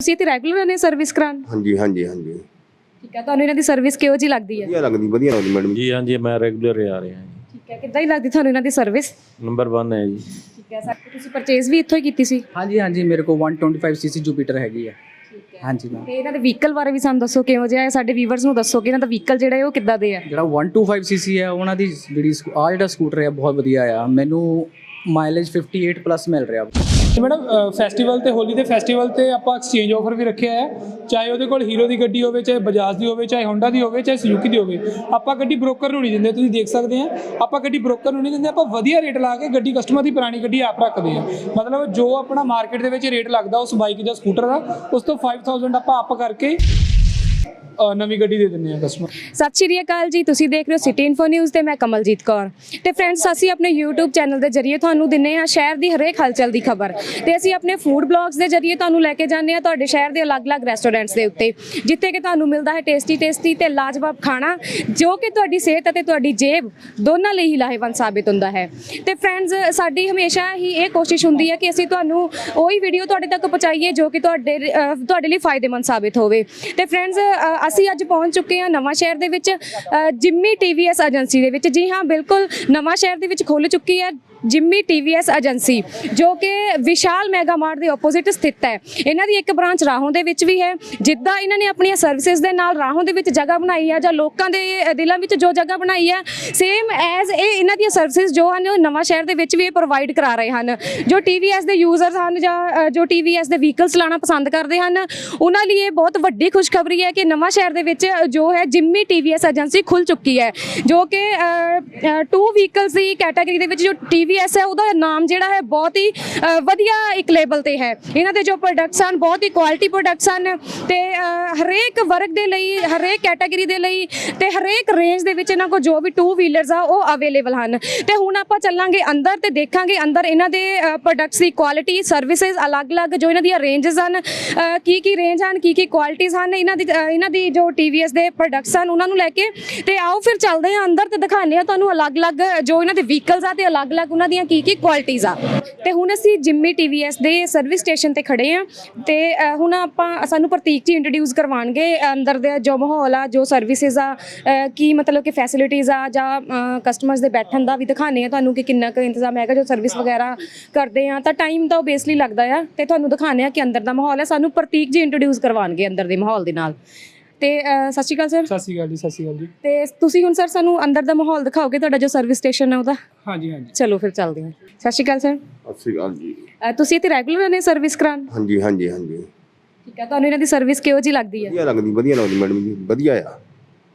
ਤੁਸੀਂ ਇੱਥੇ ਰੈਗੂਲਰ ਨੇ ਸਰਵਿਸ ਕਰਾਉਣ? ਹਾਂਜੀ ਹਾਂਜੀ ਹਾਂਜੀ। ਠੀਕ ਹੈ ਤੁਹਾਨੂੰ ਇਹਨਾਂ ਦੀ ਸਰਵਿਸ ਕਿਹੋ ਜਿਹੀ ਲੱਗਦੀ ਹੈ? ਵਧੀਆ ਲੱਗਦੀ ਵਧੀਆ ਲੱਗਦੀ ਮੈਡਮ ਜੀ। ਜੀ ਹਾਂਜੀ ਮੈਂ ਰੈਗੂਲਰ ਆ ਰਿਹਾ ਜੀ। ਠੀਕ ਹੈ ਕਿੱਦਾਂ ਹੀ ਲੱਗਦੀ ਤੁਹਾਨੂੰ ਇਹਨਾਂ ਦੀ ਸਰਵਿਸ ਨੰਬਰ 1 ਹੈ ਜੀ। ਠੀਕ ਹੈ ਸਰ ਤੁਸੀਂ ਪਰਚੇਜ਼ ਵੀ ਇੱਥੋਂ ਹੀ ਕੀਤੀ ਸੀ? ਹਾਂਜੀ ਹਾਂਜੀ ਮੇਰੇ ਕੋਲ 125 ਸੀਸੀ ਜੁਪੀਟਰ ਹੈਗੀ ਹੈ ਠੀਕ ਹੈ। ਹਾਂਜੀ ਮੈਮ ਤੇ ਇਹਨਾਂ ਦੇ ਵਹੀਕਲ ਬਾਰੇ ਵੀ ਸਾਨੂੰ ਦੱਸੋ ਕਿਹੋ ਜਿਹਾ ਹੈ? ਸਾਡੇ ਵੀਵਰਸ ਨੂੰ ਦੱਸੋ ਕਿ ਇਹਨਾਂ ਦਾ ਵਹੀਕਲ ਜਿਹੜਾ ਹੈ ਉਹ ਕਿੱਦਾਂ ਦੇ ਆ? ਜਿਹੜਾ 125 ਸੀਸੀ ਹੈ ਉਹਨਾਂ ਦੀ ਜਿਹੜੀ ਆ ਜਿਹੜਾ ਸਕੂਟਰ ਹੈ ਬਹੁਤ ਵਧੀਆ ਆ। ਮੈਨੂੰ ਮਾਈਲੇਜ 58 ਪਲੱਸ ਮਿਲ ਰਿਹਾ। ਮੈਡਮ ਫੈਸਟੀਵਲ ਤੇ ਹੋਲੀ ਦੇ ਫੈਸਟੀਵਲ ਤੇ ਆਪਾਂ ਐਕਸਚੇਂਜ ਆਫਰ ਵੀ ਰੱਖਿਆ ਹੈ। ਚਾਹੇ ਉਹਦੇ ਕੋਲ ਹੀਰੋ ਦੀ ਗੱਡੀ ਹੋਵੇ, ਚਾਹੇ ਬਜਾਜ ਦੀ ਹੋਵੇ, ਚਾਹੇ ਹੋਂਡਾ ਦੀ ਹੋਵੇ, ਚਾਹੇ ਸੁਜ਼ੂਕੀ ਦੀ ਹੋਵੇ। ਆਪਾਂ ਗੱਡੀ ਬ੍ਰੋਕਰ ਨੂੰ ਨਹੀਂ ਦਿੰਦੇ, ਤੁਸੀਂ ਦੇਖ ਸਕਦੇ ਆ। ਆਪਾਂ ਗੱਡੀ ਬ੍ਰੋਕਰ ਨੂੰ ਨਹੀਂ ਦਿੰਦੇ, ਆਪਾਂ ਵਧੀਆ ਰੇਟ ਲਾ ਕੇ ਗੱਡੀ ਕਸਟਮਰ ਦੀ ਪੁਰਾਣੀ ਗੱਡੀ ਆਪ ਰੱਖਦੇ ਆ। ਮਤਲਬ ਜੋ ਆਪਣਾ ਮਾਰਕੀਟ ਦੇ ਵਿੱਚ ਰੇਟ ਲੱਗਦਾ, ਉਸ ਬਾਈਕ ਜਾਂ ਸਕੂਟਰ ਦਾ, ਉਸ ਤੋਂ 5000 ਆਪਾਂ ਅਪ ਕਰਕੇ ਅ, ਨਵੀਂ ਗੱਡੀ ਦੇ ਦਿੰਦੇ ਆ ਕਸਟਮਰ ਸਤਿ ਸ਼੍ਰੀ ਅਕਾਲ ਜੀ ਤੁਸੀਂ ਦੇਖ ਰਹੇ ਹੋ ਸਿਟੀ ਇਨਫੋ ਨਿਊਜ਼ ਤੇ ਮੈਂ ਕਮਲਜੀਤ ਕੌਰ। ਤੇ ਫਰੈਂਡਸ ਅਸੀਂ ਆਪਣੇ YouTube ਚੈਨਲ ਦੇ ਜ਼ਰੀਏ ਤੁਹਾਨੂੰ ਦਿੰਨੇ ਆ ਸ਼ਹਿਰ ਦੀ ਹਰੇਕ ਹਲਚਲ ਦੀ ਖਬਰ। ਤੇ ਅਸੀਂ ਆਪਣੇ ਫੂਡ ਬਲੌਗਸ ਦੇ ਜ਼ਰੀਏ ਤੁਹਾਨੂੰ ਲੈ ਕੇ ਜਾਂਦੇ ਆ ਤੁਹਾਡੇ ਸ਼ਹਿਰ ਦੇ ਅਲੱਗ-ਅਲੱਗ ਰੈਸਟੋਰੈਂਟਸ ਦੇ ਉੱਤੇ ਜਿੱਥੇ ਕਿ ਤੁਹਾਨੂੰ ਮਿਲਦਾ ਹੈ ਟੇਸਟੀ ਟੇਸਟੀ ਤੇ ਲਾਜਵਾਬ ਖਾਣਾ ਜੋ ਕਿ ਤੁਹਾਡੀ ਸਿਹਤ ਅਤੇ ਤੁਹਾਡੀ ਜੇਬ ਦੋਨਾਂ ਲਈ ਹੀ ਲਾਹੇਵੰਦ ਸਾਬਿਤ ਹੁੰਦਾ ਹੈ। ਤੇ ਫਰੈਂਡਸ ਸਾਡੀ ਹਮੇਸ਼ਾ ਹੀ ਇਹ ਕੋਸ਼ਿਸ਼ ਹੁੰਦੀ ਹੈ ਕਿ ਅਸੀਂ ਤੁਹਾਨੂੰ ਉਹੀ ਵੀਡੀਓ ਤੁਹਾਡੇ ਤੱਕ ਪਹੁੰਚਾਈਏ ਜੋ ਕਿ ਤੁਹਾਡੇ ਅਹ, ਤੁਹਾਡੇ ਲਈ ਫਾਇਦੇਮੰਦ ਸਾਬਿਤ ਹੋਵੇ। ਤੇ ਫਰੈਂਡਸ ਅਸੀਂ ਅੱਜ ਪਹੁੰਚ ਚੁੱਕੇ ਹਾਂ ਨਵਾਂ ਸ਼ਹਿਰ ਦੇ ਵਿੱਚ ਅਹ, ਜਿੰਮੀ ਟੀਵੀਐਸ ਏਜੰਸੀ ਦੇ ਵਿੱਚ। ਜੀ ਹਾਂ ਬਿਲਕੁਲ ਨਵਾਂ ਸ਼ਹਿਰ ਦੇ ਵਿੱਚ ਖੁੱਲ ਚੁੱਕੀ ਹੈ। ਜਿੰਮੀ ਟੀਵੀਐਸ ਏਜੰਸੀ ਜੋ ਕਿ ਵਿਸ਼ਾਲ ਮੈਗਾ ਮਾਰਟ ਦੇ ਆਪੋਜ਼ਿਟ ਸਥਿਤ ਹੈ। ਇਹਨਾਂ ਦੀ ਇੱਕ ਬ੍ਰਾਂਚ ਰਾਹੋਂ ਦੇ ਵਿੱਚ ਵੀ ਹੈ। ਜਿੱਦਾਂ ਇਹਨਾਂ ਨੇ ਆਪਣੀਆਂ ਸਰਵਿਸਿਜ਼ ਦੇ ਨਾਲ ਰਾਹੋਂ ਦੇ ਵਿੱਚ ਜਗ੍ਹਾ ਬਣਾਈ ਹੈ ਜਾਂ ਲੋਕਾਂ ਦੇ ਦਿਲਾਂ ਵਿੱਚ ਜੋ ਜਗ੍ਹਾ ਬਣਾਈ ਹੈ ਸੇਮ ਐਜ਼ ਇਹ ਇਹਨਾਂ ਦੀਆਂ ਸਰਵਿਸਿਜ਼ ਜੋ ਹਨ ਉਹ ਨਵਾਂ ਸ਼ਹਿਰ ਦੇ ਵਿੱਚ ਵੀ ਇਹ ਪ੍ਰੋਵਾਈਡ ਕਰਾ ਰਹੇ ਹਨ। ਜੋ ਟੀਵੀਐਸ ਦੇ ਯੂਜ਼ਰਸ ਹਨ ਜਾਂ ਅ, ਜੋ ਟੀਵੀਐਸ ਦੇ ਵਹੀਕਲ ਚਲਾਉਣਾ ਪਸੰਦ ਕਰਦੇ ਹਨ ਉਹਨਾਂ ਲਈ ਇਹ ਬਹੁਤ ਵੱਡੀ ਖੁਸ਼ਖਬਰੀ ਹੈ ਕਿ ਨਵਾਂ ਸ਼ਹਿਰ ਦੇ ਵਿੱਚ ਜੋ ਹੈ ਜਿੰਮੀ ਟੀਵੀਐਸ ਏਜੰਸੀ ਖੁੱਲ ਚੁੱਕੀ ਹੈ। ਜੋ ਕਿ ਟੂ ਵਹੀਕਲਸ ਦੀ ਕੈਟਾਗਰੀ ਦੇ ਵਿੱਚ ਜੋ ਟੀਵੀਐਸ ਹੈ, ਉਹਦਾ ਨਾਮ ਜਿਹੜਾ ਹੈ ਬਹੁਤ ਹੀ ਵਧੀਆ ਇੱਕ ਲੈਵਲ ਤੇ ਹੈ। ਇਹਨਾਂ ਦੇ ਜੋ ਪ੍ਰੋਡਕਟਸ ਹਨ, ਬਹੁਤ ਹੀ ਕੁਆਲਿਟੀ ਪ੍ਰੋਡਕਟਸ ਹਨ ਤੇ ਹਰੇਕ ਵਰਗ ਦੇ ਲਈ, ਹਰੇਕ ਕੈਟਾਗਰੀ ਦੇ ਲਈ ਤੇ ਹਰੇਕ ਰੇਂਜ ਦੇ ਵਿੱਚ ਇਹਨਾਂ ਕੋਲ ਜੋ ਵੀ ਟੂ ਵੀਲਰਸ ਆ, ਉਹ ਅਵੇਲੇਬਲ ਹਨ। ਤੇ ਹੁਣ ਆਪਾਂ ਚੱਲਾਂਗੇ ਅੰਦਰ ਤੇ ਦੇਖਾਂਗੇ ਅੰਦਰ ਇਹਨਾਂ ਦੇ ਪ੍ਰੋਡਕਟਸ ਦੀ ਕੁਆਲਿਟੀ ਸਰਵਿਸਿਜ਼ ਅਲੱਗ-ਅਲੱਗ ਜੋ ਇਹਨਾਂ ਦੀਆਂ ਰੇਂਜਸ ਹਨ ਕੀ ਕੀ ਰੇਂਜ ਹਨ ਕੀ ਕੀ ਕੁਆਲਿਟੀਆਂ ਹਨ, ਇਹਨਾਂ ਦੀ ਇਹਨਾਂ ਦੀ ਜੋ TVS ਦੇ ਪ੍ਰੋਡਕਟਸ ਹਨ, ਉਹਨਾਂ ਨੂੰ ਲੈ ਕੇ। ਤੇ ਆਓ ਫਿਰ ਚੱਲਦੇ ਹਾਂ ਅੰਦਰ ਤੇ ਦਿਖਾਉਂਦੇ ਹਾਂ ਤੁਹਾਨੂੰ ਅਲੱਗ-ਅਲੱਗ ਜੋ ਇਹਨਾਂ ਦੇ ਵਹੀਕਲਸ ਆ ਤੇ ਅਲੱਗ-ਅਲੱਗ ਉਹਨਾਂ ਦੀਆਂ ਕੀ ਕੀ ਕੁਆਲਿਟੀਜ਼ ਆ। ਤੇ ਹੁਣ ਅਸੀਂ ਜਿੰਮੀ TVS ਦੇ ਸਰਵਿਸ ਸਟੇਸ਼ਨ ਤੇ ਖੜੇ ਆ ਤੇ ਹੁਣ ਆਪਾਂ ਸਾਨੂੰ ਪ੍ਰਤੀਕ ਜੀ ਇੰਟਰੋਡਿਊਸ ਕਰਵਾਉਣਗੇ। ਅੰਦਰ ਦੇ ਜੋ ਮਾਹੌਲ ਆ, ਜੋ ਸਰਵਿਸਿਜ਼ ਆ ਕੀ ਮਤਲਬ ਕਿ ਫੈਸਿਲਿਟੀਜ਼ ਆ ਜਾਂ ਕਸਟਮਰਸ ਦੇ ਬੈਠਣ ਦਾ ਵੀ ਦਿਖਾਣੇ ਆ ਤੁਹਾਨੂੰ ਕਿ ਕਿੰਨਾ ਕੁ ਇੰਤਜ਼ਾਮ ਹੈਗਾ, ਜੋ ਸਰਵਿਸ ਵਗੈਰਾ ਕਰਦੇ ਆ ਤਾਂ ਟਾਈਮ ਤਾਂ ਓਬੇਸਲੀ ਲੱਗਦਾ ਆ ਤੇ ਤੁਹਾਨੂੰ ਦਿਖਾਣੇ ਆ ਕਿ ਅੰਦਰ ਦਾ ਮਾਹੌਲ ਹੈ ਸਾਨੂੰ ਪ੍ਰਤੀਕ ਜੀ ਇੰਟਰੋਡਿਊਸ ਕਰਵਾਉਣਗੇ ਅੰਦਰ ਦੇ ਮਾਹੌਲ ਦੇ ਨਾਲ। ਤੇ ਅ, ਸਤਿ ਸ਼੍ਰੀ ਅਕਾਲ ਸਰ। ਸਤਿ ਸ਼੍ਰੀ ਅਕਾਲ ਜੀ ਸਤਿ ਸ਼੍ਰੀ ਅਕਾਲ ਜੀ। ਤੇ ਤੁਸੀਂ ਹੁਣ ਸਰ ਸਾਨੂੰ ਅੰਦਰ ਦਾ ਮਾਹੌਲ ਦਿਖਾਓਗੇ ਤੁਹਾਡਾ ਜੋ ਸਰਵਿਸ ਸਟੇਸ਼ਨ ਹੈ ਉਹਦਾ? ਹਾਂਜੀ ਹਾਂਜੀ। ਚਲੋ ਫਿਰ ਚੱਲਦੇ ਹਾਂ। ਸਤਿ ਸ਼੍ਰੀ ਅਕਾਲ ਸਰ। ਸਤਿ ਸ਼੍ਰੀ ਅਕਾਲ ਜੀ। ਅ, ਤੁਸੀਂ ਇੱਥੇ ਰੈਗੂਲਰ ਨੇ ਸਰਵਿਸ ਕਰਾਉਣ? ਹਾਂਜੀ ਹਾਂਜੀ ਹਾਂਜੀ। ਠੀਕ ਹੈ ਤੁਹਾਨੂੰ ਇਹਨਾਂ ਦੀ ਸਰਵਿਸ ਕਿਹੋ ਜਿਹੀ ਲੱਗਦੀ ਹੈ? ਵਧੀਆ ਲੱਗਦੀ ਵਧੀਆ ਲੱਗਦੀ ਮੈਡਮ ਜੀ ਵਧੀਆ ਆ।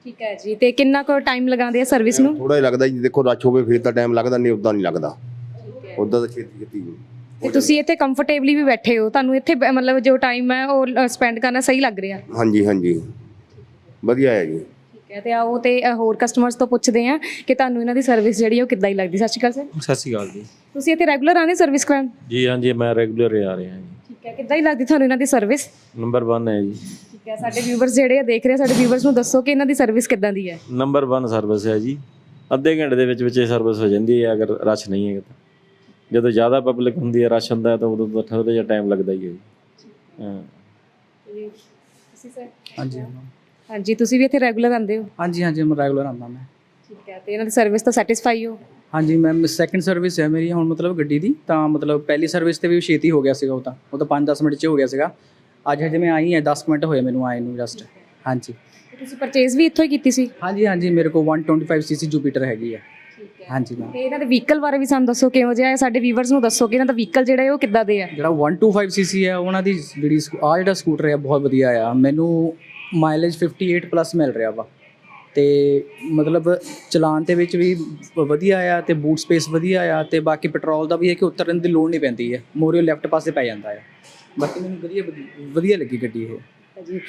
ਠੀਕ ਹੈ ਜੀ ਤੇ ਕਿੰਨਾ ਕੁ ਟਾਈਮ ਲਗਾਉਂਦੇ ਆ ਸਰਵਿਸ ਨੂੰ? ਥੋੜਾ ਜਿਹਾ ਲੱਗਦਾ ਜੀ ਦੇਖੋ ਰਸ਼ ਹੋਵੇ ਫਿਰ ਤਾਂ ਟਾਈਮ ਲੱਗਦਾ ਨਹੀਂ ਉਦਾਂ ਨਹੀਂ ਲੱਗਦਾ। ਉਦਾਂ ਤਾਂ ਛੇਤੀ ਛੇਤੀ। ਤੇ ਤੁਸੀਂ ਇੱਥੇ ਕੰਫਰਟੇਬਲੀ ਵੀ ਬੈਠੇ ਹੋ ਤੁਹਾਨੂੰ ਇੱਥੇ ਬ- ਮਤਲਬ ਜੋ ਟਾਈਮ ਹੈ ਉਹ ਸਪੈਂਡ ਕਰਨਾ ਸਹੀ ਲੱਗ ਰਿਹਾ। ਹਾਂਜੀ ਹਾਂਜੀ। ਵਧੀਆ ਹੈ ਜੀ। ਠੀਕ ਹੈ ਤੇ ਆਓ ਤੇ ਅ, ਹੋਰ ਕਸਟਮਰਸ ਤੋਂ ਪੁੱਛਦੇ ਆ ਕਿ ਤੁਹਾਨੂੰ ਇਹਨਾਂ ਦੀ ਸਰਵਿਸ ਜਿਹੜੀ ਹੈ ਉਹ ਕਿੱਦਾਂ ਹੀ ਲੱਗਦੀ? ਸਤਿ ਸ਼੍ਰੀ ਅਕਾਲ ਸਰ। ਸਤਿ ਸ਼੍ਰੀ ਅਕਾਲ ਜੀ। ਤੁਸੀਂ ਇੱਥੇ ਰੈਗੂਲਰ ਆਉਂਦੇ ਸਰਵਿਸ ਕਰਾਉਣ ਜੀ ਹਾਂਜੀ ਮੈਂ ਰੈਗੂਲਰ ਆ ਰਿਹਾ ਜੀ। ਠੀਕ ਹੈ ਕਿੱਦਾਂ ਹੀ ਲੱਗਦੀ ਤੁਹਾਨੂੰ ਇਹਨਾਂ ਦੀ ਸਰਵਿਸ ਨੰਬਰ 1 ਹੈ ਜੀ। ਠੀਕ ਹੈ ਸਾਡੇ ਵਿਊਵਰਸ ਜਿਹੜੇ ਆ ਦੇਖ ਰਹੇ ਆ, ਸਾਡੇ ਵਿਊਵਰਸ ਨੂੰ ਦੱਸੋ ਕਿ ਇਹਨਾਂ ਦੀ ਸਰਵਿਸ ਕਿੱਦਾਂ ਦੀ ਹੈ। ਨੰਬਰ 1 ਸਰਵਿਸ ਹੈ ਜੀ। ਅੱਧੇ ਘੰਟੇ ਦੇ ਵਿੱਚ ਵਿੱਚ ਇਹ ਸਰਵਿਸ ਹੋ ਜਾਂਦੀ ਹੈ ਅਗਰ ਰਸ਼ ਨਹੀਂ ਹੈਗਾ ਤਾਂ। ਜਦੋਂ ਜ਼ਿਆਦਾ ਪਬਲਿਕ ਹੁੰਦੀ ਹੈ ਰਸ਼ ਹੁੰਦਾ ਹੈ ਤਾਂ ਉਦੋਂ ਤਾਂ ਥੋੜਾ ਜਿਹਾ ਟਾਈਮ ਲੱਗਦਾ ਹੀ ਹੈ ਜੀ। ਹਾਂ। ਤੁਸੀਂ ਸਰ? ਹਾਂਜੀ ਹਾਂਜੀ ਤੁਸੀਂ ਵੀ ਇੱਥੇ ਰੈਗੂਲਰ ਆਉਂਦੇ ਹੋ? ਹਾਂਜੀ ਹਾਂਜੀ ਮੈਂ ਰੈਗੂਲਰ ਆਉਂਦਾ ਮੈਂ। ਠੀਕ ਹੈ ਤੇ ਇਹਨਾਂ ਦੀ ਸਰਵਿਸ ਤੋਂ ਸੈਟੀਸਫਾਈ ਹੋ? ਹਾਂਜੀ ਮੈਮ ਸੈਕੰਡ ਸਰਵਿਸ ਹੈ ਮੇਰੀ ਹੁਣ ਮਤਲਬ ਗੱਡੀ ਦੀ ਤਾਂ ਮਤਲਬ ਪਹਿਲੀ ਸਰਵਿਸ ਤੇ ਵੀ ਛੇਤੀ ਹੋ ਗਿਆ ਸੀਗਾ ਉਹ ਤਾਂ। ਉਹ ਤਾਂ 5-10 ਮਿੰਟ 'ਚ ਹੋ ਗਿਆ ਸੀਗਾ। ਅੱਜ ਹਜੇ ਮੈਂ ਆਈ ਹਾਂ 10 ਮਿੰਟ ਹੋਏ ਮੈਨੂੰ ਆਏ ਨੂੰ ਜਸਟ ਹਾਂਜੀ। ਤੁਸੀਂ ਪਰਚੇਜ਼ ਵੀ ਇੱਥੋਂ ਹੀ ਕੀਤੀ ਸੀ? ਹਾਂਜੀ ਹਾਂਜੀ ਮੇਰੇ ਕੋਲ 125 ਸੀਸੀ ਜੁਪੀਟਰ ਹੈਗੀ ਹੈ ਠੀਕ ਹਾਂਜੀ ਮੈਮ ਤੇ ਇਹਨਾਂ ਦੇ ਵਹੀਕਲ ਬਾਰੇ ਵੀ ਸਾਨੂੰ ਦੱਸੋ ਕਿਹੋ ਜਿਹਾ ਹੈ? ਸਾਡੇ ਵੀਵਰਸ ਨੂੰ ਦੱਸੋ ਕਿ ਇਹਨਾਂ ਦਾ ਵਹੀਕਲ ਜਿਹੜਾ ਹੈ ਉਹ ਕਿੱਦਾਂ ਦੇ ਆ? ਜਿਹੜਾ 125 ਸੀਸੀ ਹੈ ਉਹਨਾਂ ਦੀ ਜਿਹੜੀ ਆ ਜਿਹੜਾ ਸਕੂਟਰ ਹੈ ਬਹੁਤ ਵਧੀਆ ਆ। ਮੈਨੂੰ ਮਾਈਲੇਜ 58 ਪਲੱਸ ਮਿਲ ਰਿਹਾ ਵਾ। ਤੇ ਮਤਲਬ ਚਲਾਨ ਦੇ ਵਿੱਚ ਵੀ ਵਧੀਆ ਆ ਤੇ ਬੂਟ ਸਪੇਸ ਵਧੀਆ ਆ ਤੇ ਬਾਕੀ ਪੈਟਰੋਲ ਦਾ ਵੀ ਹੈ ਕਿ ਉਤਰਨ ਦੀ ਲੋੜ ਨਹੀਂ ਪੈਂਦੀ ਹੈ। ਮੋਰੀਓ ਲੈਫਟ ਪਾਸੇ ਪੈ ਜਾਂਦਾ ਆ। ਬਾਕੀ ਮੈਨੂੰ ਵਧੀਆ ਵਧੀਆ ਲੱਗੀ ਗੱਡੀ ਇਹ। ਜੀ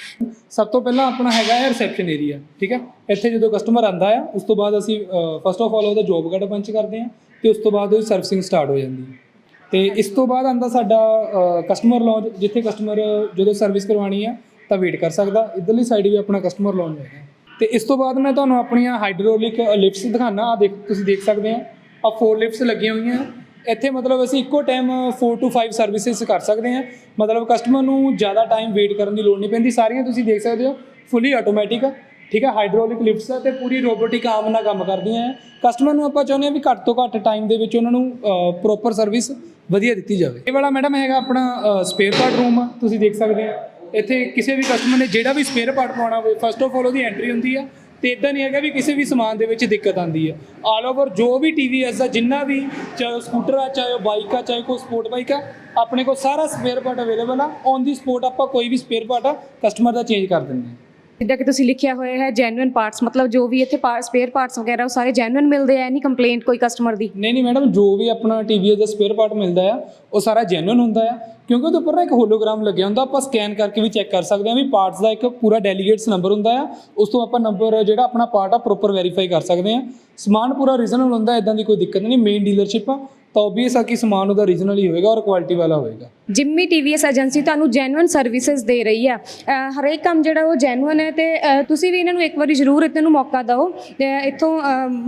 ਸਭ ਤੋਂ ਪਹਿਲਾਂ ਆਪਣਾ ਹੈਗਾ ਹੈ ਰਿਸੈਪਸ਼ਨ ਏਰੀਆ ਠੀਕ ਹੈ? ਇੱਥੇ ਜਦੋਂ ਕਸਟਮਰ ਆਂਦਾ ਆ, ਉਸ ਤੋਂ ਬਾਅਦ ਅਸੀਂ ਫਸਟ ਆਫ ਆਲ ਉਹਦਾ ਜੋਬ ਕਾਰਡ ਪੰਚ ਕਰਦੇ ਹਾਂ ਤੇ ਉਸ ਤੋਂ ਬਾਅਦ ਉਹਦੀ ਸਰਵਿਸਿੰਗ ਸਟਾਰਟ ਹੋ ਜਾਂਦੀ ਹੈ। ਤੇ ਇਸ ਤੋਂ ਬਾਅਦ ਆਂਦਾ ਸਾਡਾ ਕਸਟਮਰ ਲੌਂਜ ਜਿੱਥੇ ਕਸਟਮਰ ਜਦੋਂ ਸਰਵਿਸ ਕਰਵਾਉਣੀ ਆ ਤਾਂ ਵੇਟ ਕਰ ਸਕਦਾ। ਇਧਰਲੀ ਸਾਈਡ ਵੀ ਆਪਣਾ ਕਸਟਮਰ ਲੌਂਜ ਹੈਗਾ ਤੇ ਇਸ ਤੋਂ ਬਾਅਦ ਮੈਂ ਤੁਹਾਨੂੰ ਆਪਣੀਆਂ ਹਾਈਡਰੋਲਿਕ ਲਿਫਟਸ ਦਿਖਾਣਾ ਆ ਦੇਖ, ਤੁਸੀਂ ਦੇਖ ਸਕਦੇ ਆ। ਆ ਫੋਰ ਲਿਫਟਸ ਲੱਗੀਆਂ ਹੋਈਆਂ। ਇੱਥੇ ਮਤਲਬ ਅਸੀਂ ਇੱਕੋ ਟਾਈਮ 4 ਟੂ 5 ਸਰਵਿਸਿਜ਼ ਕਰ ਸਕਦੇ ਹਾਂ ਮਤਲਬ ਕਸਟਮਰ ਨੂੰ ਜ਼ਿਆਦਾ ਟਾਈਮ ਵੇਟ ਕਰਨ ਦੀ ਲੋੜ ਨਹੀਂ ਪੈਂਦੀ। ਸਾਰੀਆਂ ਤੁਸੀਂ ਦੇਖ ਸਕਦੇ ਹੋ। ਫੁੱਲੀ ਆਟੋਮੈਟਿਕ ਆ। ਠੀਕ ਹੈ ਹਾਈਡਰੋਲਿਕ ਲਿਫਟਸ ਆ ਤੇ ਪੂਰੀ ਰੋਬੋਟਿਕ ਆਰਮ ਨਾਲ ਕੰਮ ਕਰਦੀਆਂ ਹੈ ਕਸਟਮਰ ਨੂੰ ਆਪਾਂ ਚਾਹੁੰਦੇ ਹਾਂ ਵੀ ਘੱਟ ਤੋਂ ਘੱਟ ਟਾਈਮ ਦੇ ਵਿੱਚ ਉਹਨਾਂ ਨੂੰ ਪ੍ਰੋਪਰ ਸਰਵਿਸ ਵਧੀਆ ਦਿੱਤੀ ਜਾਵੇ। ਇਹ ਵਾਲਾ ਮੈਡਮ ਹੈਗਾ ਆਪਣਾ ਸਪੇਅਰ ਪਾਰਟ ਰੂਮ ਤੁਸੀਂ ਦੇਖ ਸਕਦੇ ਆ। ਇੱਥੇ ਕਿਸੇ ਵੀ ਕਸਟਮਰ ਨੇ ਜਿਹੜਾ ਵੀ ਸਪੇਅਰ ਪਾਰਟ ਪਾਉਣਾ ਹੋਵੇ ਫਸਟ ਆਫ ਆਲ ਉਹਦੀ ਐਂਟਰੀ ਹੁੰਦੀ ਆ, ਤੇ ਇਦਾਂ ਨਹੀਂ ਹੈਗਾ ਵੀ ਕਿਸੇ ਵੀ ਸਮਾਨ ਦੇ ਵਿੱਚ ਦਿੱਕਤ ਆਂਦੀ ਹੈ ਆਲ ਓਵਰ ਜੋ ਵੀ ਟੀਵੀਐਸ ਦਾ ਜਿੰਨਾ ਵੀ ਚਾਹੇ ਉਹ ਸਕੂਟਰ ਆ, ਚਾਹੇ ਉਹ ਬਾਈਕ ਆ, ਚਾਹੇ ਕੋਈ ਸਪੋਰਟ ਬਾਈਕ ਆ, ਆਪਣੇ ਕੋਲ ਸਾਰਾ ਸਪੇਅਰ ਪਾਰਟ ਅਵੇਲੇਬਲ ਆ। ਔਨ ਦੀ ਸਪੋਟ ਆਪਾਂ ਕੋਈ ਵੀ ਸਪੇਅਰ ਪਾਰਟ ਆ ਕਸਟਮਰ ਦਾ ਚੇਂਜ ਕਰ ਦਿੰਦੇ ਹਾਂ ਜਿੱਦਾਂ ਕਿ ਤੁਸੀਂ ਲਿਖਿਆ ਹੋਇਆ ਹੈ ਜੈਨੂਇਨ ਪਾਰਟਸ ਮਤਲਬ ਜੋ ਵੀ ਇੱਥੇ ਸਪੇਅਰ ਪਾਰਟਸ ਵਗੈਰਾ, ਉਹ ਸਾਰੇ ਜੈਨੂਇਨ ਮਿਲਦੇ ਆ ਨਹੀਂ ਕੰਪਲੇਂਟ ਕੋਈ ਕਸਟਮਰ ਦੀ। ਨਹੀਂ ਨਹੀਂ ਮੈਡਮ ਜੋ ਵੀ ਆਪਣਾ ਟੀਵੀਐਸ ਦਾ ਸਪੇਅਰ ਪਾਰਟ ਮਿਲਦਾ ਆ, ਉਹ ਸਾਰਾ ਜੈਨੂਇਨ ਹੁੰਦਾ ਆ, ਕਿਉਂਕਿ ਉਹਦੇ ਉੱਪਰ ਨਾ ਇੱਕ ਹੋਲੋਗ੍ਰਾਮ ਲੱਗਿਆ ਹੁੰਦਾ, ਆਪਾਂ ਸਕੈਨ ਕਰਕੇ ਵੀ ਚੈੱਕ ਕਰ ਸਕਦੇ ਹਾਂ ਵੀ ਪਾਰਟਸ ਦਾ ਇੱਕ ਪੂਰਾ ਡੈਲੀਗੇਟਸ ਨੰਬਰ ਹੁੰਦਾ ਆ, ਉਸ ਤੋਂ ਆਪਾਂ ਨੰਬਰ ਜਿਹੜਾ ਆਪਣਾ ਪਾਰਟ ਆ ਪ੍ਰੋਪਰ ਵੈਰੀਫਾਈ ਕਰ ਸਕਦੇ ਹਾਂ ਸਮਾਨ ਪੂਰਾ ਰੀਜਨਲ ਹੁੰਦਾ ਇਦਾਂ ਦੀ ਕੋਈ ਦਿੱਕਤ ਨਹੀਂ ਮੇਨ ਡੀਲਰਸ਼ਿਪ ਆ ਤਾਂ ਓਬਵੀਅਸ ਆ ਕਿ ਸਮਾਨ ਉਹਦਾ ਰੀਜਨਲ ਹੀ ਹੋਏਗਾ ਔਰ ਕੁਆਲਿਟੀ ਵਾਲਾ ਹੋਏਗਾ ਜਿੰਮੀ ਟੀਵੀਐਸ ਏਜੰਸੀ ਤੁਹਾਨੂੰ ਜੈਨੂਇਨ ਸਰਵਿਸਿਜ਼ ਦੇ ਰਹੀ ਆ ਹਰੇਕ ਕੰਮ ਜਿਹੜਾ ਉਹ ਜੈਨੂਇਨ ਹੈ ਤੇ ਤੁਸੀਂ ਵੀ ਇਹਨਾਂ ਨੂੰ ਇੱਕ ਵਾਰੀ ਜ਼ਰੂਰ ਇਹਨਾਂ ਨੂੰ ਮੌਕਾ ਦਿਓ। ਇੱਥੋਂ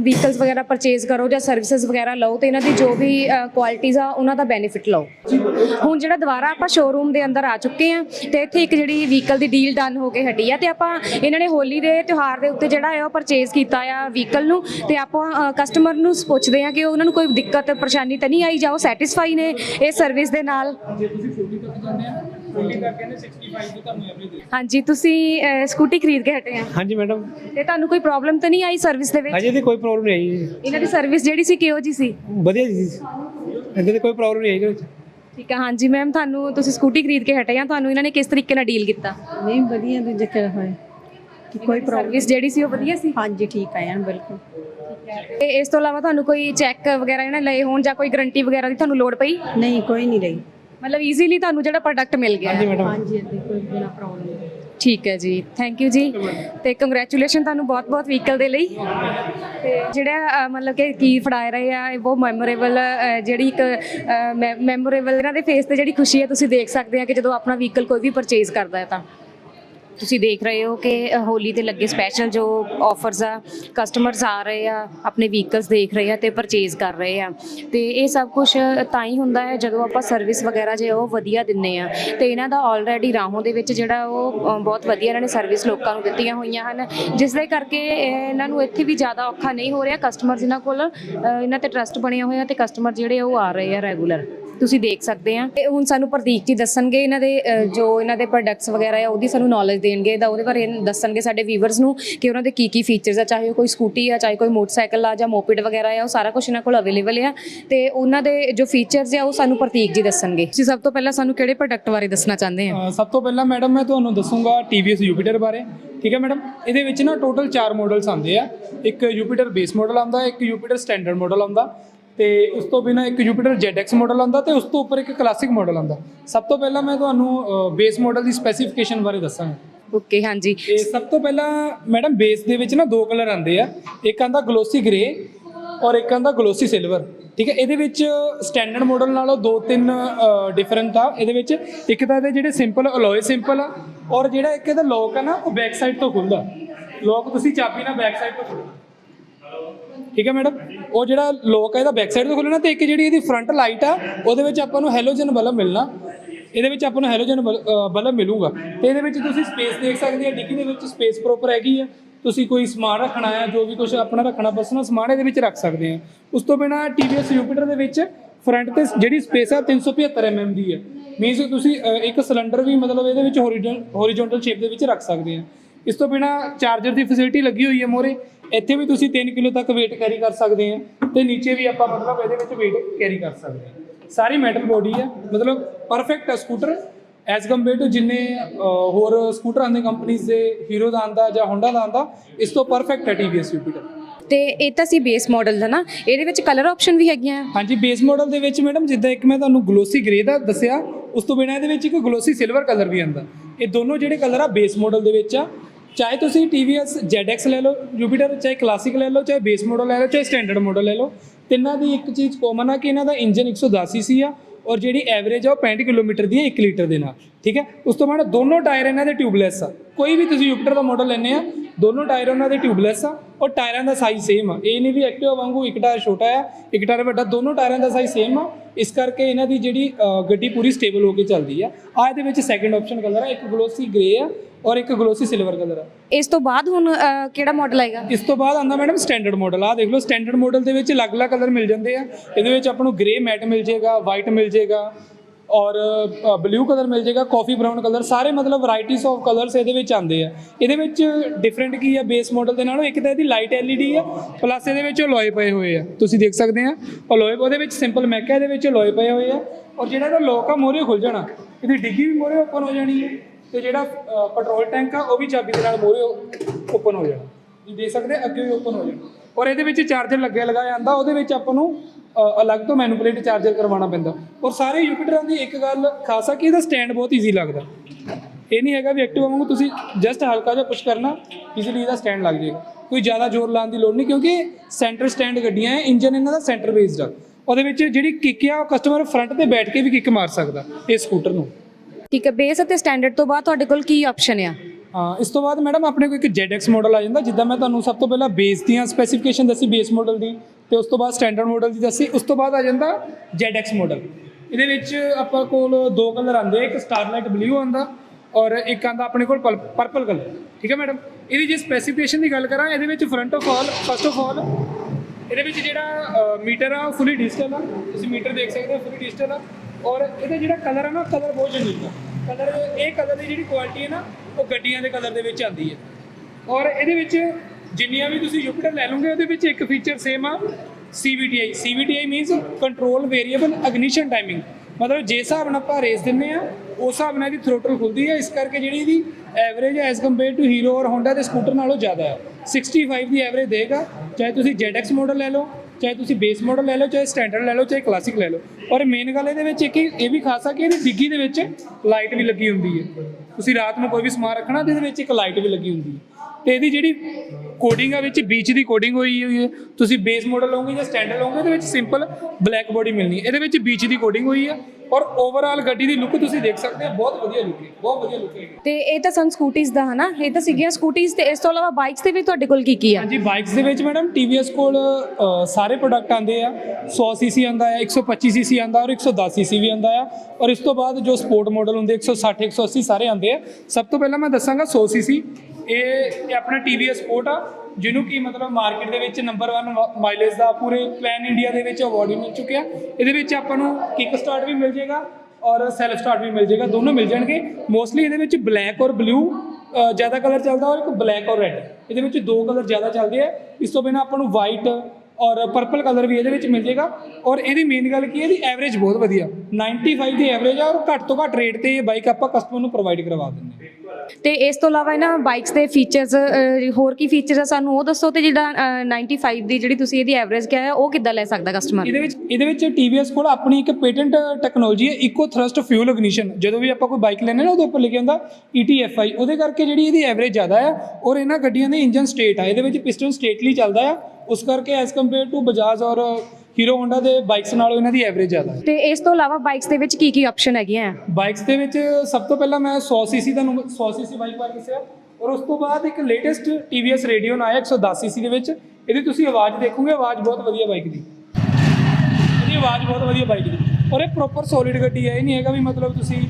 ਵਹੀਕਲਸ ਵਗੈਰਾ ਪਰਚੇਜ਼ ਕਰੋ ਜਾਂ ਸਰਵਿਸਿਜ਼ ਵਗੈਰਾ ਲਓ ਤੇ ਇਹਨਾਂ ਦੀ ਜੋ ਵੀ ਕੁਆਲਿਟੀਜ਼ ਆ ਉਹਨਾਂ ਦਾ ਬੈਨੀਫਿਟ ਲਓ। ਹੁਣ ਜਿਹੜਾ ਦੁਬਾਰਾ ਆਪਾਂ ਸ਼ੋਰੂਮ ਦੇ ਅੰਦਰ ਆ ਚੁੱਕੇ ਆ ਤੇ ਇੱਥੇ ਇੱਕ ਜਿਹੜੀ ਵਹੀਕਲ ਦੀ ਡੀਲ ਡਨ ਹੋ ਕੇ ਹਟੀ ਆ ਤੇ ਆਪਾਂ ਇਹਨਾਂ ਨੇ ਹੋਲੀ ਦੇ ਤਿਉਹਾਰ ਦੇ ਉੱਤੇ ਜਿਹੜਾ ਹੈ ਉਹ ਪਰਚੇਜ਼ ਕੀਤਾ ਆ ਵਹੀਕਲ ਨੂੰ ਤੇ ਆਪਾਂ ਕਸਟਮਰ ਨੂੰ ਪੁੱਛਦੇ ਆ ਕਿ ਉਹਨਾਂ ਨੂੰ ਕੋਈ ਦਿੱਕਤ, ਪਰੇਸ਼ਾਨੀ ਤਾਂ ਨਹੀਂ ਆਈ ਜਾਂ ਉਹ ਸੈਟੀਸਫਾਈ ਨੇ ਇਸ ਸਰਵਿਸ ਦੇ ਨਾਲ। ਜੇ ਤੁਸੀਂ 40 ਤੱਕ ਜਾਂਦੇ ਆ 40 ਤੱਕ ਕਹਿੰਦੇ 65 ਦੀ ਤੁਹਾਨੂੰ ਐਵਰੇਜ ਦੇ ਹਾਂਜੀ ਤੁਸੀਂ ਸਕੂਟੀ ਖਰੀਦ ਕੇ ਹਟੇ ਆ। ਹਾਂਜੀ ਮੈਡਮ। ਤੇ ਤੁਹਾਨੂੰ ਕੋਈ ਪ੍ਰੋਬਲਮ ਤਾਂ ਨਹੀਂ ਆਈ ਸਰਵਿਸ ਦੇ ਵਿੱਚ? ਅਜੇ ਦੀ ਕੋਈ ਪ੍ਰੋਬਲਮ ਨਹੀਂ ਆਈ। ਇਹਨਾਂ ਦੀ ਸਰਵਿਸ ਜਿਹੜੀ ਸੀ ਕਿਹੋ ਜੀ ਸੀ? ਵਧੀਆ ਜੀ ਇਹਦੇ ਤੇ ਕੋਈ ਪ੍ਰੋਬਲਮ ਨਹੀਂ ਆਈ ਇਹਦੇ ਵਿੱਚ। ਠੀਕ ਹੈ ਹਾਂਜੀ ਮੈਮ ਤੁਹਾਨੂੰ ਤੁਸੀਂ ਸਕੂਟੀ ਖਰੀਦ ਕੇ ਹਟੇ ਆ। ਤੁਹਾਨੂੰ ਇਹਨਾਂ ਨੇ ਕਿਸ ਤਰੀਕੇ ਨਾਲ ਡੀਲ ਕੀਤਾ? ਨਹੀਂ ਵਧੀਆ ਦੂਜੇ ਕਰ ਹੋਏ ਕਿ ਕੋਈ ਪ੍ਰੋਬਲਮ ਸਰਵਿਸ ਜਿਹੜੀ ਸੀ ਉਹ ਵਧੀਆ ਸੀ? ਹਾਂਜੀ ਠੀਕ ਆਇਆ ਬਿਲਕੁਲ। ਤੇ ਇਸ ਤੋਂ ਇਲਾਵਾ ਤੁਹਾਨੂੰ ਕੋਈ ਚੈੱਕ ਵਗੈਰਾ ਇਹਨਾਂ ਲਏ ਹੋਣ ਜਾਂ ਕੋਈ ਗਾਰੰਟੀ ਵਗੈਰਾ ਦੀ ਤੁਹਾਨੂੰ ਲੋੜ ਪਈ? ਨਹੀਂ ਕੋਈ ਨਹੀਂ ਰਹੀ। ਮਤਲਬ ਈਜ਼ੀਲੀ ਤੁਹਾਨੂੰ ਜਿਹੜਾ ਪ੍ਰੋਡਕਟ ਮਿਲ ਗਿਆ। ਹਾਂਜੀ ਮੈਡਮ ਹਾਂਜੀ ਇੱਥੇ ਕੋਈ ਬਿਨਾ ਪ੍ਰੋਬਲਮ ਨਹੀਂ ਠੀਕ ਹੈ ਜੀ। ਥੈਂਕ ਯੂ ਜੀ। ਤੇ ਕੰਗ੍ਰੈਚੁਲੇਸ਼ਨ ਤੁਹਾਨੂੰ ਬਹੁਤ-ਬਹੁਤ ਵਹੀਕਲ ਦੇ ਲਈ। ਤੇ ਜਿਹੜਾ ਅ, ਮਤਲਬ ਕਿ ਕੀ ਫੜਾਏ ਰਹੇ ਆ ਇਹ ਬਹੁਤ ਮੈਮੋਰੇਬਲ ਜਿਹੜੀ ਇੱਕ ਮੈਮੋਰੇਬਲ ਇਹਨਾਂ ਦੇ ਫੇਸ ਤੇ ਜਿਹੜੀ ਖੁਸ਼ੀ ਹੈ ਤੁਸੀਂ ਦੇਖ ਸਕਦੇ ਆ ਕਿ ਜਦੋਂ ਆਪਣਾ ਵਹੀਕਲ ਕੋਈ ਵੀ ਪਰਚੇਜ਼ ਕਰਦਾ ਹੈ ਤਾਂ। ਤੁਸੀਂ ਦੇਖ ਰਹੇ ਹੋ ਕਿ ਹੋਲੀ ਤੇ ਲੱਗੇ ਸਪੈਸ਼ਲ ਜੋ ਆਫਰਸ ਆ ਕਸਟਮਰਸ ਆ ਰਹੇ ਆ, ਆਪਣੇ ਵਹੀਕਲਸ ਦੇਖ ਰਹੇ ਆ ਤੇ ਪਰਚੇਜ਼ ਕਰ ਰਹੇ ਆ। ਤੇ ਇਹ ਸਭ ਕੁਝ ਤਾਂ ਹੀ ਹੁੰਦਾ ਹੈ ਜਦੋਂ ਆਪਾਂ ਸਰਵਿਸ ਵਗੈਰਾ ਜੇ ਉਹ ਵਧੀਆ ਦਿੰਨੇ ਆ। ਤੇ ਇਹਨਾਂ ਦਾ ਆਲਰੇਡੀ ਰਾਹੋਂ ਦੇ ਵਿੱਚ ਜਿਹੜਾ ਉਹ ਬਹੁਤ ਵਧੀਆ ਇਹਨਾਂ ਨੇ ਸਰਵਿਸ ਲੋਕਾਂ ਨੂੰ ਦਿੱਤੀਆਂ ਹੋਈਆਂ ਹਨ। ਜਿਸ ਦੇ ਕਰਕੇ ਇਹਨਾਂ ਨੂੰ ਇੱਥੇ ਵੀ ਜ਼ਿਆਦਾ ਔਖਾ ਨਹੀਂ ਹੋ ਰਿਹਾ। ਕਸਟਮਰਸ ਇਹਨਾਂ ਕੋਲ ਇਹਨਾਂ ਤੇ ਟਰਸਟ ਬਣਿਆ ਹੋਇਆ ਤੇ ਕਸਟਮਰ ਜਿਹੜੇ ਆ ਉਹ ਆ ਰਹੇ ਆ ਰੈਗੂਲਰ ਤੁਸੀਂ ਦੇਖ ਸਕਦੇ ਆ। ਤੇ ਹੁਣ ਸਾਨੂੰ ਪ੍ਰਦੀਪ ਜੀ ਦੱਸਣਗੇ ਇਹਨਾਂ ਦੇ ਅ, ਜੋ ਇਹਨਾਂ ਦੇ ਪ੍ਰੋਡਕਟਸ ਵਗੈਰਾ ਆ ਉਹਦੀ ਸਾਨੂੰ ਨੌਲੇਜ ਦੇਣਗੇ। ਦਾ ਉਹਦੇ ਬਾਰੇ ਦੱਸਣਗੇ ਸਾਡੇ ਵੀਵਰਸ ਨੂੰ ਕਿ ਉਹਨਾਂ ਦੇ ਕੀ ਕੀ ਫੀਚਰਸ ਆ ਚਾਹੇ ਉਹ ਕੋਈ ਸਕੂਟੀ ਆ ਚਾਹੇ ਕੋਈ ਮੋਟਰਸਾਈਕਲ ਆ ਜਾਂ ਮੋਪਿਡ ਵਗੈਰਾ ਆ ਉਹ ਸਾਰਾ ਕੁਝ ਇਹਨਾਂ ਕੋਲ ਅਵੇਲੇਬਲ ਆ। ਤੇ ਉਹਨਾਂ ਦੇ ਜੋ ਫੀਚਰਸ ਆ ਉਹ ਸਾਨੂੰ ਪ੍ਰਤੀਕ ਜੀ ਦੱਸਣਗੇ। ਤੁਸੀਂ ਸਭ ਤੋਂ ਪਹਿਲਾਂ ਸਾਨੂੰ ਕਿਹੜੇ ਪ੍ਰੋਡਕਟ ਬਾਰੇ ਦੱਸਣਾ ਚਾਹੁੰਦੇ ਆ? ਅ, ਸਭ ਤੋਂ ਪਹਿਲਾਂ ਮੈਡਮ ਮੈਂ ਤੁਹਾਨੂੰ ਦੱਸੂੰਗਾ TVS ਜੁਪੀਟਰ ਬਾਰੇ। ਠੀਕ ਹੈ ਮੈਡਮ ਇਹਦੇ ਵਿੱਚ ਨਾ ਟੋਟਲ 4 ਮਾਡਲਸ ਆਉਂਦੇ ਆ। ਇੱਕ ਜੁਪੀਟਰ ਬੇਸ ਮਾਡਲ ਆਉਂਦਾ ਇੱਕ ਜੁਪੀਟਰ ਸਟੈਂਡਰਡ ਮਾਡਲ ਆਉਂਦਾ। ਤੇ ਉਸ ਤੋਂ ਬਿਨਾ ਇੱਕ ਜੁਪੀਟਰ ZX ਮਾਡਲ ਆਉਂਦਾ ਤੇ ਉਸ ਤੋਂ ਉੱਪਰ ਇੱਕ ਕਲਾਸਿਕ ਮਾਡਲ ਆਉਂਦਾ। ਸਭ ਤੋਂ ਪਹਿਲਾਂ ਮੈਂ ਤੁਹਾਨੂੰ ਬੇਸ ਮਾਡਲ ਦੀ ਸਪੈਸੀਫਿਕੇਸ਼ਨ ਬਾਰੇ ਦੱਸਾਂਗਾ। ਓਕੇ ਹਾਂਜੀ। ਤੇ ਸਭ ਤੋਂ ਪਹਿਲਾਂ ਮੈਡਮ ਬੇਸ ਦੇ ਵਿੱਚ ਨਾ ਦੋ ਕਲਰ ਆਉਂਦੇ ਆ। ਇੱਕ ਆਂਦਾ ਗਲੋਸੀ ਗ੍ਰੇ ਔਰ ਇੱਕ ਆਂਦਾ ਗਲੋਸੀ ਸਿਲਵਰ ਠੀਕ ਹੈ ਇਹਦੇ ਵਿੱਚ ਸਟੈਂਡਰਡ ਮਾਡਲ ਨਾਲੋਂ ਦੋ ਤਿੰਨ ਡਿਫਰੈਂਟ ਆ। ਇਹਦੇ ਵਿੱਚ ਇੱਕ ਤਾਂ ਇਹਦੇ ਜਿਹੜੇ ਸਿੰਪਲ ਅਲੋਏ ਸਿੰਪਲ ਆ ਔਰ ਜਿਹੜਾ ਇੱਕ ਇਹਦਾ ਲੋਕ ਆ ਨਾ ਉਹ ਬੈਕ ਸਾਈਡ ਤੋਂ ਖੁੱਲਦਾ ਲੋਕ ਤੁਸੀਂ ਚਾਬੀ ਨਾਲ ਬੈਕ ਸਾਈਡ ਤੋਂ ਖੋਲੋ ਠੀਕ ਹੈ ਮੈਡਮ? ਉਹ ਜਿਹੜਾ ਲੋਕ ਹੈ ਇਹਦਾ ਬੈਕ ਸਾਈਡ ਤੋਂ ਖੋਲਣਾ ਤੇ ਇੱਕ ਜਿਹੜੀ ਇਹਦੀ ਫਰੰਟ ਲਾਈਟ ਆ, ਉਹਦੇ ਵਿੱਚ ਆਪਾਂ ਨੂੰ ਹੈਲੋਜਨ ਬਲਬ ਮਿਲਣਾ। ਇਹਦੇ ਵਿੱਚ ਆਪਾਂ ਨੂੰ ਹੈਲੋਜਨ ਬਲਬ ਮਿਲੂਗਾ। ਤੇ ਇਹਦੇ ਵਿੱਚ ਤੁਸੀਂ ਸਪੇਸ ਦੇਖ ਸਕਦੇ ਆ, ਡਿੱਗੀ ਦੇ ਵਿੱਚ ਸਪੇਸ ਪ੍ਰੋਪਰ ਹੈਗੀ ਆ। ਤੁਸੀਂ ਕੋਈ ਸਮਾਨ ਰੱਖਣਾ ਹੈ ਜੋ ਵੀ ਕੁਝ ਆਪਣਾ ਰੱਖਣਾ ਪਰਸਨਲ ਸਮਾਨ ਇਹਦੇ ਵਿੱਚ ਰੱਖ ਸਕਦੇ ਆ। ਉਸ ਤੋਂ ਬਿਨਾ TVS ਜੁਪੀਟਰ ਦੇ ਵਿੱਚ ਫਰੰਟ ਤੇ ਜਿਹੜੀ ਸਪੇਸ ਆ 375 mm ਦੀ ਹੈ ਮੀਨਸ ਤੁਸੀਂ ਇੱਕ ਸਿਲੰਡਰ ਵੀ ਮਤਲਬ ਇਹਦੇ ਵਿੱਚ ਹੋਰੀਜ਼ੋਨਟਲ ਸ਼ੇਪ ਦੇ ਵਿੱਚ ਰੱਖ ਸਕਦੇ ਆ। ਇਸ ਤੋਂ ਬਿਨਾ ਚਾਰਜਰ ਦੀ ਫੈਸਿਲਿਟੀ ਲੱਗੀ ਹੋਈ ਹੈ ਮੋਰੇ ਇੱਥੇ ਵੀ ਤੁਸੀਂ 3 ਕਿਲੋ ਤੱਕ weight ਕੈਰੀ ਕਰ ਸਕਦੇ ਆ ਤੇ ਨੀਚੇ ਵੀ ਆਪਾਂ ਮਤਲਬ ਇਹਦੇ ਵਿੱਚ weight ਕੈਰੀ ਕਰ ਸਕਦੇ ਆ ਸਾਰੀ ਮੈਟਲ ਬੋਡੀ ਹੈ ਮਤਲਬ ਪਰਫੈਕਟ ਹੈ ਸਕੂਟਰ ਐਸ ਕੰਪੇਅਰ ਟੂ ਜਿੰਨੇ ਹੋਰ ਸਕੂਟਰ ਆਉਂਦੇ ਕੰਪਨੀਆਂ ਦੇ ਹੀਰੋ ਦਾ ਆਂਦਾ ਜਾਂ ਹੋਂਡਾ ਦਾ ਆਂਦਾ ਇਸ ਤੋਂ ਪਰਫੈਕਟ ਹੈ TVS ਜੁਪੀਟਰ ਤੇ ਇਹ ਤਾਂ ਸੀ ਬੇਸ ਮਾਡਲ ਦਾ ਨਾ ਇਹਦੇ ਵਿੱਚ ਕਲਰ ਆਪਸ਼ਨ ਵੀ ਹੈਗੀਆਂ? ਆ ਹਾਂਜੀ ਬੇਸ ਮਾਡਲ ਦੇ ਵਿੱਚ ਮੈਡਮ ਜਿੱਦਾਂ ਇੱਕ ਮੈਂ ਤੁਹਾਨੂੰ ਗਲੋਸੀ ਗ੍ਰੇ ਦਾ ਦੱਸਿਆ ਉਸ ਤੋਂ ਬਿਨਾਂ ਇਹਦੇ ਵਿੱਚ ਇੱਕ ਗਲੋਸੀ ਸਿਲਵਰ ਕਲਰ ਵੀ ਆਂਦਾ ਇਹ ਦੋਨੋਂ ਜਿਹੜੇ ਕਲਰ ਆ ਬੇਸ ਮਾਡਲ ਦੇ ਵਿੱਚ ਆ ਚਾਹੇ ਤੁਸੀਂ TVS ZX ਲੈ ਲਓ ਜੁਪੀਟਰ ਚਾਹੇ ਕਲਾਸਿਕ ਲੈ ਲਓ, ਚਾਹੇ ਬੇਸ ਮਾਡਲ ਲੈ ਲਓ, ਚਾਹੇ ਸਟੈਂਡਰਡ ਮਾਡਲ ਲੈ ਲਓ, ਤਿੰਨਾਂ ਦੀ ਇੱਕ ਚੀਜ਼ ਕਾਮਨ ਆ ਕਿ ਇਹਨਾਂ ਦਾ ਇੰਜਨ 110 ਸੀਸੀ ਆ ਔਰ ਜਿਹੜੀ ਐਵਰੇਜ ਆ ਉਹ 65 ਕਿਲੋਮੀਟਰ ਦੀ ਹੈ 1 ਲੀਟਰ ਦੇ ਨਾਲ, ਠੀਕ ਹੈ? ਉਸ ਤੋਂ ਬਾਅਦ ਦੋਨੋਂ ਟਾਇਰ ਇਹਨਾਂ ਦੇ ਟਿਊਬਲੈਸ ਆ। ਕੋਈ ਵੀ ਤੁਸੀਂ ਜੁਪੀਟਰ ਦਾ ਮਾਡਲ ਲੈਨੇ ਆ, ਦੋਨੋਂ ਟਾਇਰ ਉਹਨਾਂ ਦੇ ਟਿਊਬਲੈਸ ਆ ਔਰ ਟਾਇਰਾਂ ਦਾ ਸਾਈਜ਼ ਸੇਮ ਆ। ਇਹ ਨਹੀਂ ਵੀ ਐਕਟਿਵਾ ਵਾਂਗੂ ਇੱਕ ਟਾਇਰ ਛੋਟਾ ਆ, ਇੱਕ ਟਾਇਰ ਵੱਡਾ, ਦੋਨੋਂ ਟਾਇਰਾਂ ਦਾ ਸਾਈਜ਼ ਸੇਮ ਆ। ਇਸ ਕਰਕੇ ਇਹਨਾਂ ਦੀ ਜਿਹੜੀ ਗੱਡੀ ਪੂਰੀ ਸਟੇਬਲ ਹੋ ਕੇ ਚੱਲਦੀ ਆ। ਆ ਇਹਦੇ ਵਿੱਚ ਸੈਕੰਡ ਆਪਸ਼ਨ ਕਲਰ ਆ ਇੱਕ ਗਲੋਸੀ ਗ੍ਰੇ ਆ ਔਰ ਇੱਕ ਗਲੋਸੀ ਸਿਲਵਰ ਕਲਰ ਆ। ਇਸ ਤੋਂ ਬਾਅਦ ਹੁਣ ਅ, ਕਿਹੜਾ ਮਾਡਲ ਆਏਗਾ? ਇਸ ਤੋਂ ਬਾਅਦ ਆਂਦਾ ਮੈਡਮ ਸਟੈਂਡਰਡ ਮਾਡਲ ਆ ਦੇਖ ਲਓ ਸਟੈਂਡਰਡ ਮਾਡਲ ਦੇ ਵਿੱਚ ਅਲੱਗ-ਅਲੱਗ ਕਲਰ ਮਿਲ ਜਾਂਦੇ ਆ। ਇਹਦੇ ਵਿੱਚ ਆਪਾਂ ਨੂੰ ਗ੍ਰੇ ਮੈਟ ਮਿਲ ਜਾਏਗਾ ਵਾਈਟ ਮਿਲ ਜਾਏਗਾ। ਔਰ ਬਲੂ ਕਲਰ ਮਿਲ ਜਾਏਗਾ ਕਾਫੀ ਬ੍ਰਾਊਨ ਕਲਰ ਸਾਰੇ ਮਤਲਬ ਵੈਰਾਈਟੀਜ਼ ਆਫ ਕਲਰਸ ਇਹਦੇ ਵਿੱਚ ਆਉਂਦੇ ਆ। ਇਹਦੇ ਵਿੱਚ ਡਿਫਰੈਂਟ ਕੀ ਆ ਬੇਸ ਮਾਡਲ ਦੇ ਨਾਲੋਂ, ਇੱਕ ਤਾਂ ਇਹਦੀ ਲਾਈਟ ਐਲਈਡੀ ਆ ਪਲੱਸ ਇਹਦੇ ਵਿੱਚ ਲੋਏ ਪਏ ਹੋਏ ਆ। ਤੁਸੀਂ ਦੇਖ ਸਕਦੇ ਆ, ਉਹ ਲੋਏ ਉਹਦੇ ਵਿੱਚ ਸਿੰਪਲ ਮੈਕ ਹੈ ਇਹਦੇ ਵਿੱਚ ਲੋਏ ਪਏ ਹੋਏ ਆ। ਔਰ ਜਿਹੜਾ ਇਹਦਾ ਲੋਕ ਆ ਮੋਰੇ ਖੁੱਲ ਜਾਣਾ। ਇਹਦੀ ਡਿੱਗੀ ਵੀ ਮੋਰੇ ਓਪਨ ਹੋ ਜਾਣੀ ਹੈ ਤੇ ਜਿਹੜਾ ਪੈਟਰੋਲ ਟੈਂਕ ਆ, ਉਹ ਵੀ ਚਾਬੀ ਦੇ ਨਾਲ ਮੋਰੇ ਓਪਨ ਹੋ ਜਾਣਾ। ਤੁਸੀਂ ਦੇਖ ਸਕਦੇ ਅੱਗੇ ਵੀ ਓਪਨ ਹੋ ਜਾਣਾ। ਔਰ ਇਹਦੇ ਵਿੱਚ ਚਾਰਜਰ ਲੱਗਿਆ ਲਗਾਇਆ ਜਾਂਦਾ ਉਹਦੇ ਵਿੱਚ ਆਪਾਂ ਨੂੰ ਅਲੱਗ ਤੋਂ ਮੈਨੂਪਲੇਟ ਚਾਰਜਰ ਕਰਵਾਉਣਾ ਪੈਂਦਾ। ਔਰ ਸਾਰੇ ਯੂਪੀਟਰਾਂ ਦੀ ਇੱਕ ਗੱਲ ਖਾਸ ਆ ਕਿ ਇਹਦਾ ਸਟੈਂਡ ਬਹੁਤ ਈਜ਼ੀ ਲੱਗਦਾ। ਇਹ ਨਹੀਂ ਹੈਗਾ ਵੀ ਐਕਟਿਵਾ ਵਾਂਗੂ ਤੁਸੀਂ ਜਸਟ ਹਲਕਾ ਜਿਹਾ ਪੁਸ਼ ਕਰਨਾ ਈਜ਼ੀਲੀ ਇਹਦਾ ਸਟੈਂਡ ਲੱਗ ਜਾਏਗਾ। ਕੋਈ ਜ਼ਿਆਦਾ ਜ਼ੋਰ ਲਾਉਣ ਦੀ ਲੋੜ ਨਹੀਂ, ਕਿਉਂਕਿ ਸੈਂਟਰ ਸਟੈਂਡ ਗੱਡੀਆਂ ਹੈ ਇੰਜਨ ਇਹਨਾਂ ਦਾ ਸੈਂਟਰ ਬੇਸਡ ਆ। ਉਹਦੇ ਵਿੱਚ ਜਿਹੜੀ ਕਿੱਕ ਆ, ਉਹ ਕਸਟਮਰ ਫਰੰਟ ਤੇ ਬੈਠ ਕੇ ਵੀ ਕਿੱਕ ਮਾਰ ਸਕਦਾ, ਇਸ ਸਕੂਟਰ ਨੂੰ। ਠੀਕ ਹੈ ਬੇਸ ਅਤੇ ਸਟੈਂਡਰਡ ਤੋਂ ਬਾਅਦ ਤੁਹਾਡੇ ਕੋਲ ਕੀ ਆਪਸ਼ਨ ਆ? ਹਾਂ, ਇਸ ਤੋਂ ਬਾਅਦ ਮੈਡਮ ਆਪਣੇ ਕੋਲ ਇੱਕ ZX ਮਾਡਲ ਆ ਜਾਂਦਾ, ਜਿੱਦਾਂ ਮੈਂ ਤੁਹਾਨੂੰ ਸਭ ਤੋਂ ਪਹਿਲਾਂ ਬੇਸ ਦੀਆਂ ਸਪੈਸੀਫਿਕੇਸ਼ਨ ਦੱਸੀ ਬੇਸ ਮਾਡਲ ਦੀ, ਤੇ ਉਸ ਤੋਂ ਬਾਅਦ ਸਟੈਂਡਰਡ ਮਾਡਲ ਦੀ ਦੱਸੀ, ਉਸ ਤੋਂ ਬਾਅਦ ਆ ਜਾਂਦਾ ZX ਮਾਡਲ ਇਹਦੇ ਵਿੱਚ ਆਪਾਂ ਕੋਲ ਦੋ ਕਲਰ ਆਉਂਦੇ ਆ ਇੱਕ ਸਟਾਰਲਾਈਟ ਬਲੂ ਆਉਂਦਾ ਔਰ ਇੱਕ ਆਂਦਾ ਆਪਣੇ ਕੋਲ ਪਰਪਲ ਕਲਰ ਠੀਕ ਹੈ ਮੈਡਮ? ਇਹਦੀ ਜੇ ਸਪੈਸੀਫਿਕੇਸ਼ਨ ਦੀ ਗੱਲ ਕਰਾਂ, ਇਹਦੇ ਵਿੱਚ front of all first of all ਇਹਦੇ ਵਿੱਚ ਜਿਹੜਾ ਮੀਟਰ ਆ ਫੁੱਲੀ ਡਿਜੀਟਲ ਆ। ਤੁਸੀਂ ਮੀਟਰ ਦੇਖ ਸਕਦੇ ਹੋ ਫੁੱਲੀ ਡਿਜੀਟਲ ਆ। ਔਰ ਇਹਦਾ ਜਿਹੜਾ ਕਲਰ ਆ ਨਾ ਕਲਰ ਬਹੁਤ ਯੂਨੀਕ ਆ। ਕਲਰ ਇਹ ਕਲਰ ਦੀ ਜਿਹੜੀ ਕੁਆਲਿਟੀ ਹੈ ਨਾ ਉਹ ਗੱਡੀਆਂ ਦੇ ਕਲਰ ਦੇ ਵਿੱਚ ਆਉਂਦੀ ਹੈ। ਔਰ ਇਹਦੇ ਵਿੱਚ ਜਿੰਨੀਆਂ ਵੀ ਤੁਸੀਂ ਜੁਪੀਟਰ ਲੈ ਲਓਗੇ, ਉਹਦੇ ਵਿੱਚ ਇੱਕ ਫੀਚਰ ਸੇਮ ਆ CVTI CVTI means control variable ignition timing ਮਤਲਬ ਜੇ ਹਿਸਾਬ ਨਾਲ ਆਪਾਂ ਰੇਸ ਦਿੰਨੇ ਆ ਉਸ ਹਿਸਾਬ ਨਾਲ ਇਹਦੀ ਥਰੋਟਲ ਖੁੱਲਦੀ ਹੈ। ਇਸ ਕਰਕੇ ਜਿਹੜੀ ਇਹਦੀ average as compare to Hero ਔਰ ਹੋਂਡਾ ਦੇ ਸਕੂਟਰ ਨਾਲੋਂ ਜ਼ਿਆਦਾ ਹੈ। 65 ਦੀ ਐਵਰੇਜ ਦੇਗਾ, ਚਾਹੇ ਤੁਸੀਂ ZX ਮਾਡਲ ਲੈ ਲਓ, ਚਾਹੇ ਤੁਸੀਂ ਬੇਸ ਮਾਡਲ ਲੈ ਲਓ, ਚਾਹੇ ਸਟੈਂਡਰਡ ਲੈ ਲਓ, ਚਾਹੇ ਕਲਾਸਿਕ ਲੈ ਲਓ। ਔਰ ਮੇਨ ਗੱਲ ਇਹਦੇ ਵਿੱਚ ਇੱਕ ਇਹ ਵੀ ਖਾਸ ਆ ਕਿ ਇਹਦੀ ਡਿੱਗੀ ਦੇ ਵਿੱਚ ਲਾਈਟ ਵੀ ਲੱਗੀ ਹੁੰਦੀ ਹੈ। ਤੁਸੀਂ ਰਾਤ ਨੂੰ ਕੋਈ ਵੀ ਸਮਾਨ ਰੱਖਣਾ ਤੇ ਇਹਦੇ ਵਿੱਚ ਇੱਕ ਲਾਈਟ ਵੀ ਲੱਗੀ ਹੁੰਦੀ ਹੈ। ਤੇ ਇਹਦੀ ਜਿਹੜੀ ਕੋਡਿੰਗ ਆ ਵਿੱਚ ਬੀਚ ਦੀ ਕੋਡਿੰਗ ਹੋਈ ਹੋਈ ਹੈ। ਤੁਸੀਂ ਬੇਸ ਮਾਡਲ ਲਓਗੇ ਜਾਂ ਸਟੈਂਡਰਡ ਲਓਗੇ ਇਹਦੇ ਵਿੱਚ ਸਿੰਪਲ ਬਲੈਕ ਬੋਡੀ ਮਿਲਣੀ ਇਹਦੇ ਵਿੱਚ ਬੀਚ ਦੀ ਕੋਡਿੰਗ ਹੋਈ ਹੈ ਔਰ ਓਵਰਆਲ ਗੱਡੀ ਦੀ ਲੁੱਕ ਤੁਸੀਂ ਦੇਖ ਸਕਦੇ ਹੋ ਬਹੁਤ ਵਧੀਆ ਲੁੱਕ ਹੈ ਬਹੁਤ ਵਧੀਆ ਲੁੱਕ ਹੈ। ਤੇ ਇਹ ਤਾਂ ਸਨ ਸਕੂਟੀਜ਼ ਦਾ ਹਨਾ? ਇਹ ਤਾਂ ਸੀਗੀਆਂ ਸਕੂਟੀਜ਼ ਤੇ ਇਸ ਤੋਂ ਇਲਾਵਾ ਬਾਈਕਸ ਤੇ ਵੀ ਤੁਹਾਡੇ ਕੋਲ ਕੀ ਕੀ ਆ? ਹਾਂਜੀ ਬਾਈਕਸ ਦੇ ਵਿੱਚ ਮੈਡਮ TVS ਕੋਲ ਸਾਰੇ ਪ੍ਰੋਡਕਟ ਆਉਂਦੇ ਆ। 100 ਸੀਸੀ ਆਂਦਾ ਹੈ 125 ਸੀਸੀ ਆਂਦਾ ਔਰ 110 ਸੀਸੀ ਵੀ ਆਂਦਾ ਆ। ਔਰ ਇਸ ਤੋਂ ਬਾਅਦ ਜੋ ਸਪੋਰਟ ਮਾਡਲ ਹੁੰਦੇ 160 180 ਸਾਰੇ ਆਂਦੇ ਆ। ਸਭ ਤੋਂ ਪਹਿਲਾਂ ਮੈਂ ਦੱਸਾਂਗਾ 100 ਸੀਸੀ ਇਹ ਇਹ ਆਪਣਾ TVS ਸਪੋਰਟ ਆ, ਜਿਹਨੂੰ ਕੀ ਮਤਲਬ ਮਾਰਕੀਟ ਦੇ ਵਿੱਚ ਨੰਬਰ 1 ਮਾਈਲੇਜ ਦਾ ਪੂਰੇ ਪਲਾਨ ਇੰਡੀਆ ਦੇ ਵਿੱਚ ਅਵਾਰਡ ਵੀ ਮਿਲ ਚੁੱਕਿਆ। ਇਹਦੇ ਵਿੱਚ ਆਪਾਂ ਨੂੰ ਕਿਕ ਸਟਾਰਟ ਵੀ ਮਿਲ ਜਾਏਗਾ ਔਰ ਸੈਲਫ ਸਟਾਰਟ ਵੀ ਮਿਲ ਜਾਏਗਾ, ਦੋਨੋਂ ਮਿਲ ਜਾਣਗੇ। ਮੋਸਟਲੀ ਇਹਦੇ ਵਿੱਚ ਬਲੈਕ ਔਰ ਬਲੂ ਜ਼ਿਆਦਾ ਕਲਰ ਚੱਲਦਾ ਔਰ ਇੱਕ ਬਲੈਕ ਔਰ ਰੈੱਡ ਇਹਦੇ ਵਿੱਚ ਦੋ ਕਲਰ ਜ਼ਿਆਦਾ ਚੱਲਦੇ ਆ। ਇਸ ਤੋਂ ਬਿਨਾਂ ਆਪਾਂ ਨੂੰ ਵਾਈਟ ਔਰ ਪਰਪਲ ਕਲਰ ਵੀ ਇਹਦੇ ਵਿੱਚ ਮਿਲ ਜਾਏਗਾ। ਔਰ ਇਹਦੀ ਮੇਨ ਗੱਲ ਕੀ ਹੈ, ਇਹਦੀ ਐਵਰੇਜ ਬਹੁਤ ਵਧੀਆ। 95 ਦੀ ਐਵਰੇਜ ਆ ਔਰ ਘੱਟ ਤੋਂ ਘੱਟ ਰੇਟ ਤੇ ਇਹ ਬਾਈਕ ਆਪਾਂ ਕਸਟਮਰ ਨੂੰ ਪ੍ਰੋਵਾਈਡ ਕਰਵਾ ਦਿੰਦੇ ਹਾਂ ਤੇ ਇਸ ਤੋਂ ਇਲਾਵਾ ਇਹਨਾਂ ਬਾਈਕਸ ਦੇ ਫੀਚਰਸ ਹੋਰ ਕੀ ਫੀਚਰਸ ਆ ਸਾਨੂੰ ਉਹ ਦੱਸੋ ਤੇ ਜਿਹੜਾ ਅ, 95 ਦੀ ਜਿਹੜੀ ਤੁਸੀਂ ਇਹਦੀ ਐਵਰੇਜ ਕਿਹਾ ਹੈ ਉਹ ਕਿੱਦਾਂ ਲੈ ਸਕਦਾ ਕਸਟਮਰ ਇਹਦੇ ਵਿੱਚ ਇਹਦੇ ਵਿੱਚ TVS ਕੋਲ ਆਪਣੀ ਇੱਕ ਪੇਟੈਂਟ ਟੈਕਨੋਲੋਜੀ ਹੈ ਇਕੋ ਥਰਸਟ ਫਿਊਲ ਇਗਨੀਸ਼ਨ ਜਦੋਂ ਵੀ ਆਪਾਂ ਕੋਈ ਬਾਈਕ ਲੈਂਦੇ ਨਾ ਉਹਦੇ ਉੱਪਰ ਲਿਖਿਆ ਹੁੰਦਾ ETFI ਉਹਦੇ ਕਰਕੇ ਜਿਹੜੀ ਇਹਦੀ ਐਵਰੇਜ ਜ਼ਿਆਦਾ ਆ ਔਰ ਇਹਨਾਂ ਗੱਡੀਆਂ ਦੇ ਇੰਜਨ ਸਟੇਟ ਆ। ਇਹਦੇ ਵਿੱਚ ਪਿਸਟਨ ਸਟੇਟਲੀ ਚੱਲਦਾ ਆ। ਉਸ ਕਰਕੇ ਐਸ ਕੰਪੇਅਰ ਟੂ ਬਜਾਜ ਔਰ ਹੀਰੋ ਹੋਂਡਾ ਦੇ ਬਾਈਕਸ ਨਾਲੋਂ ਇਹਨਾਂ ਦੀ ਐਵਰੇਜ ਜ਼ਿਆਦਾ ਹੈ। ਤੇ ਇਸ ਤੋਂ ਇਲਾਵਾ ਬਾਈਕਸ ਦੇ ਵਿੱਚ ਕੀ ਕੀ ਆਪਸ਼ਨ ਹੈਗੀਆਂ ਆ? ਬਾਈਕਸ ਦੇ ਵਿੱਚ ਸਭ ਤੋਂ ਪਹਿਲਾਂ ਮੈਂ 100 ਸੀਸੀ ਦਾ 100 ਸੀਸੀ ਬਾਈਕ ਬਾਰੇ ਦੱਸਿਆ। ਔਰ ਉਸ ਤੋਂ ਬਾਅਦ ਇੱਕ ਲੇਟੈਸਟ TVS ਰੇਡੀਓਨ ਆਇਆ 110 ਸੀਸੀ ਦੇ ਵਿੱਚ। ਇਹਦੀ ਤੁਸੀਂ ਆਵਾਜ਼ ਦੇਖੋਗੇ ਆਵਾਜ਼ ਬਹੁਤ ਵਧੀਆ ਬਾਈਕ ਦੀ। ਇਹਦੀ ਆਵਾਜ਼ ਬਹੁਤ ਵਧੀਆ ਬਾਈਕ ਦੀ। ਔਰ ਇਹ ਪ੍ਰੋਪਰ ਸੋਲਿਡ ਗੱਡੀ ਹੈ ਇਹ ਨਹੀਂ ਹੈਗਾ ਵੀ ਮਤਲਬ ਤੁਸੀਂ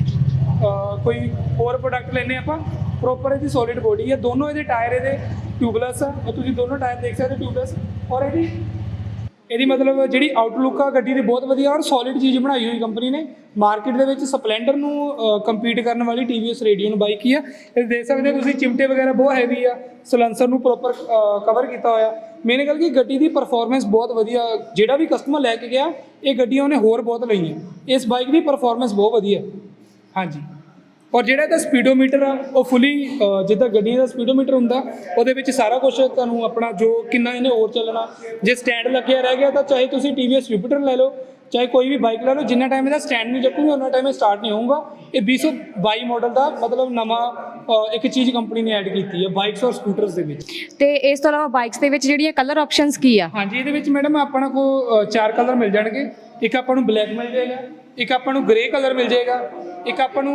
ਕੋਈ ਹੋਰ ਪ੍ਰੋਡਕਟ ਲੈਨੇ ਆਪਾਂ। ਪ੍ਰੋਪਰ ਇਹਦੀ ਸੋਲਿਡ ਬੋਡੀ ਹੈ। ਦੋਨੋਂ ਇਹਦੇ ਟਾਇਰ ਇਹਦੇ ਟਿਊਬਲੈਸ ਆ। ਉਹ ਤੁਸੀਂ ਦੋਨੋਂ ਟਾਇਰ ਦੇਖ ਸਕਦੇ ਟਿਊਬਲੈਸ ਔਰ ਇਹਦੀ ਇਹਦੀ ਮਤਲਬ ਜਿਹੜੀ ਆਊਟਲੁੱਕ ਆ, ਗੱਡੀ ਦੀ ਬਹੁਤ ਵਧੀਆ ਔਰ ਸੋਲਿਡ ਚੀਜ਼ ਬਣਾਈ ਹੋਈ ਕੰਪਨੀ ਨੇ। ਮਾਰਕੀਟ ਦੇ ਵਿੱਚ ਸਪਲੈਂਡਰ ਨੂੰ ਕੰਪੀਟ ਕਰਨ ਵਾਲੀ TVS ਰੇਡੀਅਨ ਬਾਈਕ ਹੀ ਆ। ਇਹ ਦੇਖ ਸਕਦੇ ਹੋ ਤੁਸੀਂ, ਚਿਮਟੇ ਵਗੈਰਾ ਬਹੁਤ ਹੈਵੀ ਆ। ਸਲੈਂਸਰ ਨੂੰ ਪ੍ਰੋਪਰ ਕਵਰ ਕੀਤਾ ਹੋਇਆ। ਮੇਨ ਗੱਲ ਕਿ ਗੱਡੀ ਦੀ ਪਰਫਾਰਮੈਂਸ ਬਹੁਤ ਵਧੀਆ, ਜਿਹੜਾ ਵੀ ਕਸਟਮਰ ਲੈ ਕੇ ਗਿਆ, ਇਹ ਗੱਡੀਆਂ ਉਹਨੇ ਹੋਰ ਬਹੁਤ ਲਈਆਂ। ਇਸ ਬਾਈਕ ਦੀ ਪਰਫਾਰਮੈਂਸ ਬਹੁਤ ਵਧੀਆ। ਹਾਂਜੀ। ਔਰ ਜਿਹੜਾ ਇਹਦਾ ਸਪੀਡੋਮੀਟਰ ਆ ਉਹ ਫੁੱਲੀ ਜਿੱਦਾਂ ਗੱਡੀਆਂ ਦਾ ਸਪੀਡੋਮੀਟਰ ਹੁੰਦਾ ਉਹਦੇ ਵਿੱਚ ਸਾਰਾ ਕੁਝ ਤੁਹਾਨੂੰ ਆਪਣਾ ਜੋ ਕਿੰਨਾ ਇਹਨੇ ਹੋਰ ਚੱਲਣਾ ਜੇ ਸਟੈਂਡ ਲੱਗਿਆ ਰਹਿ ਗਿਆ ਤਾਂ ਚਾਹੇ ਤੁਸੀਂ TVS ਜੁਪੀਟਰ ਲੈ ਲਓ ਚਾਹੇ ਕੋਈ ਵੀ ਬਾਈਕ ਲੈ ਲਓ ਜਿੰਨਾ ਟਾਈਮ ਇਹਦਾ ਸਟੈਂਡ ਨਹੀਂ ਚੱਕੂਗੇ ਉਹਨਾਂ ਟਾਈਮ ਇਹ ਸਟਾਰਟ ਨਹੀਂ ਹੋਊਗਾ। ਇਹ 2022 ਮਾਡਲ ਦਾ ਮਤਲਬ ਨਵਾਂ ਇੱਕ ਚੀਜ਼ ਕੰਪਨੀ ਨੇ ਐਡ ਕੀਤੀ ਹੈ ਬਾਈਕਸ ਔਰ ਸਕੂਟਰਸ ਦੇ ਵਿੱਚ। ਤੇ ਇਸ ਤੋਂ ਇਲਾਵਾ ਬਾਈਕਸ ਦੇ ਵਿੱਚ ਜਿਹੜੀਆਂ ਕਲਰ ਆਪਸ਼ਨਸ ਕੀ ਆ? ਹਾਂਜੀ ਇਹਦੇ ਵਿੱਚ ਮੈਡਮ ਆਪਣਾ ਕੋ ਚਾਰ ਕਲਰ ਮਿਲ ਜਾਣਗੇ। ਇੱਕ ਆਪਾਂ ਨੂੰ ਬਲੈਕ ਮਿਲ ਜਾਏਗਾ ਇੱਕ ਆਪਾਂ ਨੂੰ ਗ੍ਰੇ ਕਲਰ ਮਿਲ ਜਾਏਗਾ ਇੱਕ ਆਪਾਂ ਨੂੰ